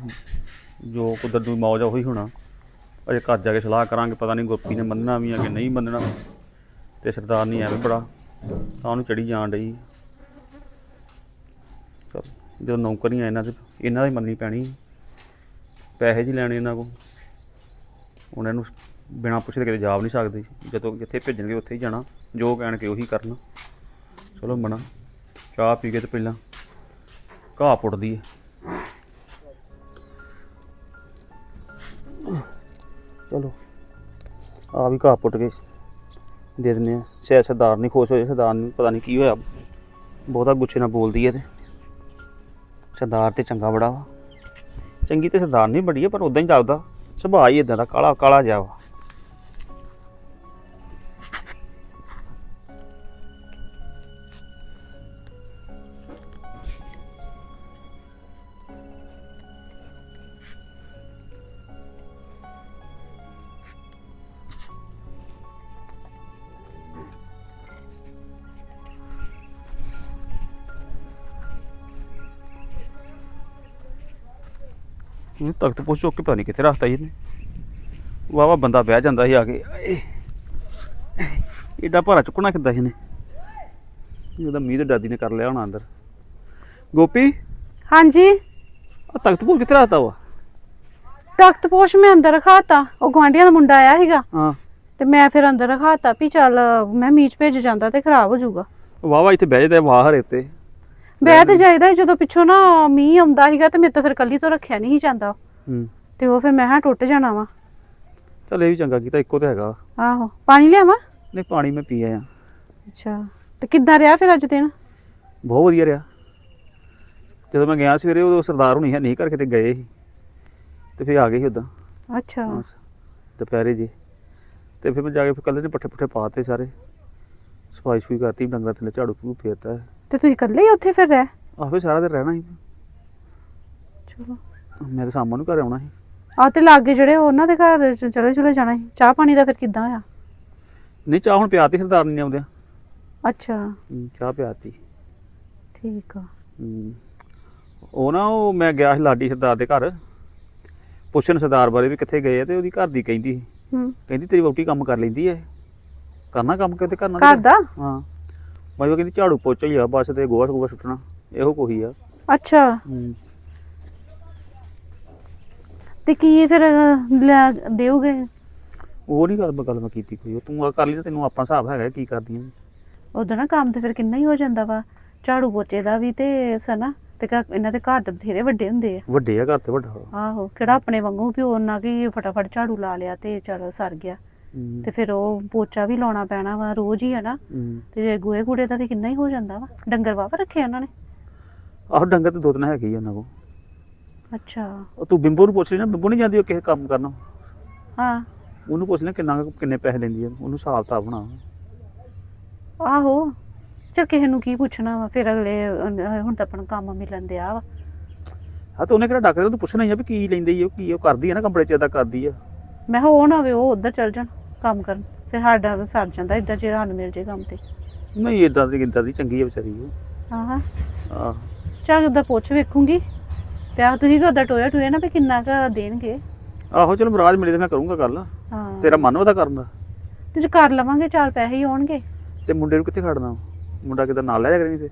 ਜੋ ਕੁਦਰਤ ਦੀ ਮੌਜ ਆ ਉਹੀ ਹੋਣਾ। ਅਜੇ ਘਰ ਜਾ ਕੇ ਸਲਾਹ ਕਰਾਂਗੇ ਪਤਾ ਨਹੀਂ ਗੋਪੀ ਨੇ ਮੰਨਣਾ ਵੀ ਆ ਕਿ ਨਹੀਂ ਮੰਨਣਾ। ਤੇ ਸਰਦਾਰ ਨਹੀਂ ਐਵੇਂ ਬੜਾ ਤਾਂ ਉਹਨੂੰ ਚੜੀ ਜਾਣ ਡਈ। ਜਦੋਂ ਨੌਕਰੀਆਂ ਇਹਨਾਂ ਦੇ ਇਹਨਾਂ ਦੀ ਮੰਨਣੀ ਪੈਣੀ। ਪੈਸੇ ਜੀ ਲੈਣੇ ਇਹਨਾਂ ਕੋ ਉਹਨਾਂ ਨੂੰ ਬਿਨਾਂ ਪੁੱਛੇ ਕਿਤੇ ਜਾ ਨਹੀਂ ਸਕਦੇ। ਜਦੋਂ ਜਿੱਥੇ ਭੇਜਣਗੇ ਉੱਥੇ ਹੀ ਜਾਣਾ। ਜੋ ਕਹਿਣਗੇ ਉਹੀ ਕਰਨਾ। ਚਲੋ ਮਨਾ ਚਾਹ ਪੀ ਕੇ ਤੇ ਪਹਿਲਾਂ ਘਾਹ ਪੁੱਟਦੀ ਹੈ ਚਲੋ ਆ ਵੀ ਘਾਹ ਪੁੱਟ ਕੇ ਦੇ ਦਿੰਨੇ ਆ। ਸ਼ਾਇਦ ਸਰਦਾਰ ਨਹੀਂ ਖੁਸ਼ ਹੋਏ, ਸਰਦਾਰ ਨੂੰ ਪਤਾ ਨਹੀਂ ਕੀ ਹੋਇਆ। ਬਹੁਤਾ ਗੁੱਸੇ ਨਾਲ ਬੋਲਦੀ ਹੈ ਤੇ। ਸਰਦਾਰ ਤੇ ਚੰਗਾ ਬੜਾ ਵਾ। ਚੰਗੀ ਤੇ ਸਰਦਾਰ ਨਹੀਂ ਬੜੀ ਹੈ ਪਰ ਉਦਾਂ ਹੀ ਚੱਲਦਾ ਸੁਭਾਅ ਹੀ ਇਦਾਂ ਦਾ ਕਾਲਾ ਕਾਲਾ ਜਿਹਾ ਵਾ। ਇਹ ਤਖਤ ਪੁੱਛ ਚੁੱਕ ਕੇ ਪਤਾ ਨਹੀਂ ਕਿੱਥੇ ਰੱਖਤਾ ਇਹਨੇ। ਵਾਵਾ ਬੰਦਾ ਬਹਿ ਜਾਂਦਾ ਸੀ ਆ ਕੇ। ਏਡਾ ਭਾਰਾ ਚੁੱਕਣਾ ਕਿੱਦਾਂ ਇਹਨੇ? ਇਹਦਾ ਮੀਂਹ ਦਾਦੀ ਨੇ ਕਰ ਲਿਆ ਹੋਣਾ ਅੰਦਰ। ਗੋਪੀ? ਹਾਂਜੀ। ਆ ਤਖਤ ਪੁੱਛ ਕਿੱਥੇ ਰੱਖਤਾ ਵਾ? ਤਖਤ ਪੋਸ਼ ਮੈਂ ਅੰਦਰ ਰਖਾਤਾ। ਉਹ ਗਵਾਂਢੀਆਂ ਦਾ ਮੁੰਡਾ ਆਇਆ ਸੀਗਾ। ਹਾਂ। ਤੇ ਮੈਂ ਫਿਰ ਅੰਦਰ ਰਖਾਤਾ ਵੀ ਚੱਲ ਮੈਂ ਮੀਚ ਭੇਜ ਜਾਂਦਾ ਤੇ ਖਰਾਬ ਹੋ ਜਾਊਗਾ। ਵਾਵਾ ਇੱਥੇ ਬਹਿ ਜਾਂਦਾ ਵਾਹ ਹਰੇ ਤੇ ਬਹਿ ਤੇ ਜਾਈਦਾ ਜਦੋਂ ਪਿੱਛੋਂ ਨਾ ਮੀਂਹ ਆਉਂਦਾ ਸੀਗਾ ਤੇ ਮੇਰੇ ਤੋਂ ਫਿਰ ਕੱਲੀ ਤੋਂ ਰੱਖਿਆ ਨਹੀਂ ਜਾਂਦਾ। ਹੂੰ ਤੇ ਉਹ ਫਿਰ ਮੈਂ ਹਾਂ ਟੁੱਟ ਜਾਣਾ ਵਾ। ਚੱਲ ਇਹ ਵੀ ਚੰਗਾ ਕੀਤਾ ਇੱਕੋ ਤੇ ਹੈਗਾ ਆਹੋ ਪਾਣੀ ਲਿਆਵਾਂ? ਨਹੀਂ ਪਾਣੀ ਮੈਂ ਪੀ ਆਇਆ। ਅੱਛਾ ਤੇ ਕਿੱਦਾਂ ਰਿਹਾ ਫਿਰ ਅੱਜ ਦਿਨ? ਬਹੁਤ ਵਧੀਆ ਰਿਹਾ। ਜਦੋਂ ਮੈਂ ਗਿਆ ਸਵੇਰੇ ਉਦੋਂ ਸਰਦਾਰ ਹੁਣੀ ਹੈ ਨਹੀਂ ਕਰਕੇ ਤੇ ਗਏ ਸੀ। ਤੇ ਫਿਰ ਆ ਗਏ ਸੀ ਉਦਾਂ। ਅੱਛਾ। ਦੁਪਹਿਰੇ ਜੀ। ਤੇ ਫਿਰ ਮੈਂ ਜਾ ਕੇ ਫਿਰ ਕੱਲੇ ਨੇ ਪੱਠੇ ਪੁੱਠੇ ਪਾਤੇ ਸਾਰੇ। ਸਫ਼ਾਈ ਸੁਈ ਕਰਤੀ ਡੰਗਰਾਂ ਥੱਲੇ ਝਾੜੂ ਝੂੜੂ ਫੇਰਤਾ। ਤੇ ਤੁਸੀਂ ਇਕੱਲੇ ਹੀ ਉੱਥੇ ਫਿਰ ਰਹਿ? ਆਹੋ ਸਾਰਾ ਦਿਨ ਰਹਿਣਾ ਸੀ ਚਲੋ। ਮੈਂ ਤਾਂ ਸ਼ਾਮਾਂ ਨੂੰ ਘਰ ਆਉਣਾ ਸੀ। ਆ ਤੇ ਲਾਗੇ ਜਿਹੜੇ ਉਹਨਾਂ ਦੇ ਘਰ ਚ ਚਲੇ ਚਲੇ ਜਾਣਾ ਸੀ। ਚਾਹ ਪਾਣੀ ਦਾ ਫਿਰ ਕਿੱਦਾਂ ਆ? ਨਹੀਂ ਚਾਹ ਹੁਣ ਪਿਆਤੀ ਸਰਦਾਰ ਨਹੀਂ ਆਉਂਦਿਆਂ। ਅੱਛਾ। ਚਾਹ ਪਿਆਤੀ। ਠੀਕ ਆ। ਉਹ ਨਾ ਉਹ ਮੈਂ ਗਿਆ ਸੀ ਲਾਡੀ ਸਰਦਾਰ ਦੇ ਘਰ। ਪੁੱਛਣ ਸਰਦਾਰ ਬਾਰੇ ਵੀ ਕਿੱਥੇ ਗਏ ਆ ਤੇ ਉਹਦੀ ਘਰ ਦੀ ਕਹਿੰਦੀ ਸੀ। ਹੂੰ। ਕਹਿੰਦੀ ਤੇਰੀ ਵਹੁਟੀ ਕੰਮ ਕਰ ਲੈਂਦੀ ਐ ਕਰਨਾ ਕੰਮ ਕਿਤੇ ਕਰਨਾ ਘਰ ਦਾ? ਹਾਂ। ਮੈਂ ਉਹ ਕਹਿੰਦੀ ਝਾੜੂ ਪੋਚਾ ਹੀ ਆ ਬਸ ਤੇ ਗੋਹਾ ਗੋਹਾ ਸੁੱਟਣਾ ਇਹੋ ਕੋਈ ਆ। ਅੱਛਾ। ਹੂੰ। ਤੇ ਕੀ ਫਿਰ ਲੈ ਦੇਉਗੇ ਉਹ ਨਹੀਂ ਗੱਲ ਗੱਲ ਮੈਂ ਕੀਤੀ ਕੋਈ ਉਹ ਤੂੰ ਆ ਕਰ ਲਈ ਤਾਂ ਤੈਨੂੰ ਆਪਣਾ ਹਿਸਾਬ ਹੈਗਾ ਕੀ ਕਰਦੀਆਂ। ਉਦੋਂ ਨਾ ਕੰਮ ਤੇ ਫਿਰ ਕਿੰਨਾ ਹੀ ਹੋ ਜਾਂਦਾ ਵਾ ਝਾੜੂ ਪੋਚੇ ਦਾ ਵੀ ਤੇ ਸਨਾ ਤੇ ਘਰ- ਇਹਨਾਂ ਦੇ ਘਰ ਦੇ ਬਥੇਰੇ ਵੱਡੇ ਹੁੰਦੇ ਆ। ਵੱਡੇ ਆ ਘਰ ਤੇ ਵੱਡਾ। ਆਹੋ ਕਿਹੜਾ ਆਪਣੇ ਵਾਂਗੂ ਵੀ ਉਹਨਾਂ ਕੀ ਫਟਾਫਟ ਝਾੜੂ ਲਾ ਲਿਆ ਤੇ ਚਲ ਸਰ ਗਿਆ। ਹੂੰ। ਤੇ ਫਿਰ ਉਹ ਪੋਚਾ ਵੀ ਲਾਉਣਾ ਪੈਣਾ ਵਾ ਰੋਜ਼ ਹੀ ਹੈ ਨਾ। ਹੂੰ। ਤੇ ਗੋਏ ਕੂੜੇ ਦਾ ਵੀ ਕਿੰਨਾ ਹੀ ਹੋ ਜਾਂਦਾ ਵਾ। ਡੰਗਰ ਵਾਵਾ ਰੱਖੇ ਉਹਨਾਂ ਨੇ? ਆਹੋ ਡੰਗਰ ਤੇ ਦੋ ਤਿੰਨ ਹੈਗੇ ਹੀ ਆ ਉਹਨਾਂ ਕੋ ਅੱਛਾ। ਉਹ ਤੂੰ ਬਿੰਬੋ ਨੂੰ ਪੁੱਛ ਲਈ ਨਾ ਬਿੰਬੋ ਨਹੀਂ ਜਾਂਦੀ ਉਹ ਕਿਸੇ ਕੰਮ ਕਰਨ ਹਾਂ। ਉਹਨੂੰ ਪੁੱਛ ਲੈ ਕਿੰਨਾ ਕੁ- ਕਿੰਨੇ ਪੈਸੇ ਲੈਂਦੀ ਆ ਉਹਨੂੰ ਹਿਸਾਬ ਤਾਂ ਬਣਾ ਆਹੋ। ਚਲ ਕਿਸੇ ਨੂੰ ਕੀ ਪੁੱਛਣਾ ਵਾ ਫਿਰ ਅਗਲੇ ਅਹ, ਹੁਣ ਤਾਂ ਆਪਣਾ ਕੰਮ ਮਿਲਣ ਦਿਆ ਵਾ। ਹਾਂ ਤਾਂ ਉਹਨੇ ਕਿਹੜਾ ਡਾਕਟਰ ਤੂੰ ਪੁੱਛਣਾ ਹੀ ਆ ਵੀ ਕੀ ਲੈਂਦੀ ਆ ਉਹ ਕੀ ਉਹ ਕਰਦੀ ਆ ਨਾ ਕੰਪੜੇ ਚ ਦਾ ਕਰਦੀ ਆ। ਮੈਂ ਕਿਹਾ ਉਹ ਨਾ ਹੋਵੇ ਉਹ ਉਧਰ ਚਲ ਜਾਣ। ਕੰਮ ਕਰਨ ਫਿਰ ਸਾਡਾ ਤਾਂ ਸਰ ਜਾਂਦਾ ਇਦਾਂ ਜੇ ਸਾਨੂੰ ਮਿਲ ਜੇ ਕੰਮ ਤੇ। ਨਹੀਂ ਇਦਾਂ ਦੀ ਇਦਾਂ ਦੀ ਚੰਗੀ ਆ ਵਿਚਾਰੀ ਉਹ। ਹਾਂ ਹਾਂ। ਆਹ ਚੱਲ ਉਦਾਂ ਪੁੱਛ ਵੇਖੂੰਗੀ। ਤੇ ਆ ਤੁਸੀਂ ਵੀ ਉਦਾਂ ਟੋਇਆ ਟੋਇਆ ਨਾ ਵੀ ਕਿੰਨਾ ਕੁ ਦੇਣਗੇ। ਆਹੋ ਚਲ ਮਹਾਰਾਜ ਮਿਲੇ ਤੇ ਮੈਂ ਕਰੂੰਗਾ ਗੱਲ। ਹਾਂ। ਤੇਰਾ ਮਨ ਉਹਦਾ ਕਰਨ ਦਾ। ਤੇ ਜੇ ਕਰ ਲਵਾਂਗੇ ਚਾਰ ਪੈਸੇ ਹੀ ਆਉਣਗੇ। ਤੇ ਮੁੰਡੇ ਨੂੰ ਕਿੱਥੇ ਖੜਨਾ? ਮੁੰਡਾ ਕਿਤੇ ਨਾਲ ਲੈ ਜਾ ਕਰੀ ਤੇ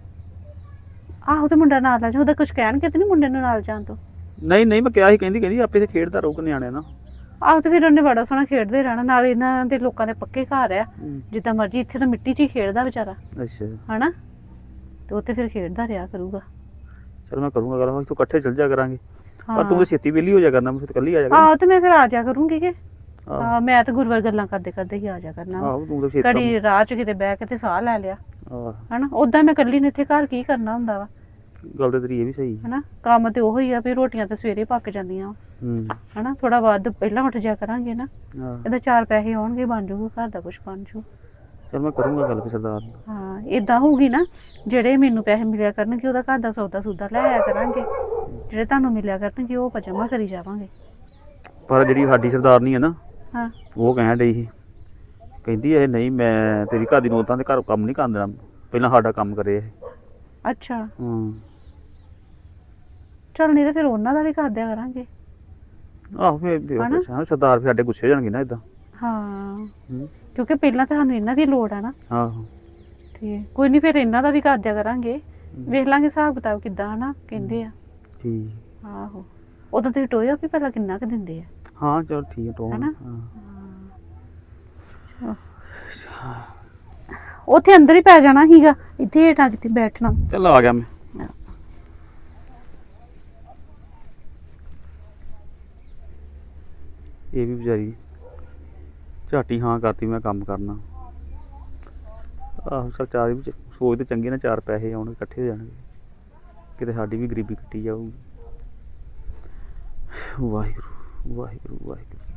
ਆਹੋ ਤੇ ਮੁੰਡਾ ਨਾਲ ਆ ਜਾ। ਉਹਦਾ ਕੁਝ ਕਹਿਣਗੇ ਤੇ ਨਹੀਂ ਮੁੰਡੇ ਨੂੰ ਨਾਲ ਜਾਣ ਤੋਂ? ਨਹੀਂ ਨਹੀਂ ਮੈਂ ਕਿਹਾ ਸੀ ਕਹਿੰਦੀ ਕਹਿੰਦੀ ਆਪੇ ਤੇ ਖੇਡਦਾ ਰਹੂਗਾ ਨਿਆਣਿਆਂ ਨਾਲ। ਆਹੋ ਤੇ ਫਿਰ ਉਹਨੇ ਬੜਾ ਸੋਹਣਾ ਖੇਡਦੇ ਰਹਿਣਾ ਨਾਲ ਇਹਨਾਂ ਦੇ ਲੋਕਾਂ ਦੇ ਪੱਕੇ ਘਰ ਆ। ਹੂੰ। ਜਿੱਦਾਂ ਮਰਜ਼ੀ ਇੱਥੇ ਤਾਂ ਮਿੱਟੀ 'ਚ ਹੀ ਖੇਡਦਾ ਵਿਚਾਰਾ। ਅੱਛਾ। ਹਨਾ? ਤੇ ਉੱਥੇ ਫਿਰ ਖੇਡਦਾ ਰਿਹਾ ਕਰੂਗਾ। ਚਲ ਮੈਂ ਕਰੂੰਗਾ ਗੱਲ ਤੂੰ ਇਕੱਠੇ ਚੱਲ ਜਾ ਕਰਾਂਗੇ। ਪਰ ਤੂੰ ਤਾਂ ਛੇਤੀ ਵਿਹਲੀ ਹੋ ਜਾ ਕਰਨਾ ਮੈਂ ਫਿਰ ਇਕੱਲੀ ਆ ਜਾ ਆਹੋ ਤੇ ਮੈਂ ਫਿਰ ਆ ਜਾ ਕਰੂੰਗੀ ਕਿ? ਆਹੋ। ਮੈਂ ਤਾਂ ਗੁਰਵਰ ਗੱਲਾਂ ਕਰਦੇ ਕਰਦੇ ਹੀ ਆ ਜਾ ਕਰਨਾ। ਆਹੋ ਤੂੰ ਤਾਂ ਛੇਤੀ ਕੜੀ ਰਾਹ 'ਚ ਕਿਤੇ ਬਹਿ ਕੇ ਤੇ ਸਾਹ ਲੈ ਲਿਆ। ਆਹ। ਹਨਾ? ਉਦਾਂ ਮੈਂ ਇਕੱਲੀ ਨੇ ਇੱਥੇ ਘਰ ਕੀ ਕਰਨਾ ਹੁੰਦਾ ਵਾ? ਗੱਲ ਤੇ ਤੇਰੀ ਇਹ ਵੀ ਸਹੀ ਹੈ। ਹਨਾ? ਕੰਮ ਤੇ ਉਹੀ ਆ ਵੀ ਰੋਟੀਆਂ ਤਾਂ ਸਵੇਰੇ ਪੱਕ ਜਾਂਦੀਆਂ ਵਾ, ਹੂੰ। ਹਨਾ? ਥੋੜਾ ਵੱਧ ਪਹਿਲਾਂ ਉੱਠ ਜਾ ਕਰਾਂਗੇ ਨਾ। ਇਹਦਾ ਚਾਰ ਪੈਸੇ ਆਉਣਗੇ ਬਣ ਜਾਊਗਾ ਘਰ ਦਾ ਕੁਝ ਬਣ ਜਾਊ ਚਲ ਮੈਂ ਕਰੂੰਗਾ ਗੱਲ ਫਿਰ ਸਰਦਾਰ ਨਾਲ। ਹਾਂ ਇਦਾਂ ਹੋਊਗੀ ਨਾ ਜਿਹੜੇ ਮੈਨੂੰ ਪੈਸੇ ਮਿਲਿਆ ਕਰਨਗੇ ਉਹਦਾ ਘਰ ਦਾ ਸੌਦਾ ਸੂਦਾ ਲੈ ਆਇਆ ਕਰਾਂਗੇ। ਜਿਹੜੇ ਤੁਹਾਨੂੰ ਮਿਲਿਆ ਕਰਨਗੇ ਉਹ ਆਪਾਂ ਜਮ੍ਹਾਂ ਕਰੀ ਜਾਵਾਂਗੇ। ਪਰ ਜਿਹੜੀ ਸਾਡੀ ਸਰਦਾਰਨੀ ਹੈ ਨਾ ਹਾਂ। ਉਹ ਕਹਿਣ ਡਈ ਸੀ। ਕਹਿੰਦੀ ਇਹ ਨਹੀਂ ਮੈਂ ਤੇਰੀ ਘਰ ਦੀ ਨੋਤਾਂ ਦੇ ਘਰ ਕੰਮ ਨਹੀਂ ਕਰਨ ਦੇਣਾ। ਪਹਿਲਾਂ ਸਾਡਾ ਕੰਮ ਕਰੇ ਇਹ। ਅੱਛਾ। ਹਾਂ। ਚਲ ਨਹੀਂ ਤਾਂ ਫਿਰ ਉਹਨਾਂ ਦਾ ਵੀ ਕਰ ਦਿਆ ਕਰਾਂਗੇ। ਆਹੋ ਫਿਰ ਫਿਰ ਹਨਾ? ਪੁੱਛਾਂ, ਸਰਦਾਰ ਫਿਰ ਸਾਡੇ ਗੁੱਸੇ ਹੋ ਜਾਣਗੇ ਨਾ ਇਦਾਂ ਹਾਂ ਕਿਉਂਕਿ ਪਹਿਲਾਂ ਤਾਂ ਸਾਨੂੰ ਇਹਨਾਂ ਦੀ ਲੋੜ ਆ ਨਾ। ਆਹੋ। ਤੇ ਕੋਈ ਨਹੀਂ ਫਿਰ ਇਹਨਾਂ ਦਾ ਵੀ ਕਰ ਦਿਆ ਕਰਾਂਗੇ। ਵੇਖ ਲਾਂਗੇ ਹਿਸਾਬ ਕਿਤਾਬ ਕਿੱਦਾਂ ਹਨਾ ਕਹਿੰਦੇ ਆ। ਠੀਕ। ਆਹੋ। ਉਦੋਂ ਤੇ ਟੋਇਆ ਵੀ ਪਹਿਲਾਂ ਕਿੰਨਾ ਕੁ ਦਿੰਦੇ ਆ? ਹਾਂ ਚਲ ਠੀਕ ਹੈ ਟੋਨ ਹਨਾ? ਹਾਂ। ਉੱਥੇ ਅੰਦਰ ਹੀ ਪੈ ਜਾਣਾ ਸੀਗਾ। ਇੱਥੇ ਹੇਠਾਂ ਕਿਤੇ ਬੈਠਣਾ। ਚੱਲ ਆ ਗਿਆ ਮੈਂ ਇਹ ਵੀ ਵਿਚਾਰੀ ਝਾਟੀ ਹਾਂ ਕਰਤੀ ਮੈਂ ਕੰਮ ਕਰਨਾ। ਆਹੋ ਚਲ ਚਾਰ ਵੀ ਚ- ਸੋਚਦੇ ਚੰਗੇ ਨਾ ਚਾਰ ਪੈਸੇ ਆਉਣਗੇ, ਇਕੱਠੇ ਹੋ ਜਾਣਗੇ। ਕਿਤੇ ਸਾਡੀ ਵੀ ਗਰੀਬੀ ਕੱਟੀ ਜਾਊਗੀ। ਵਾਹਿਗੁਰੂ ਵਾਹਿਗੁਰੂ ਵਾਹਿਗੁਰੂ।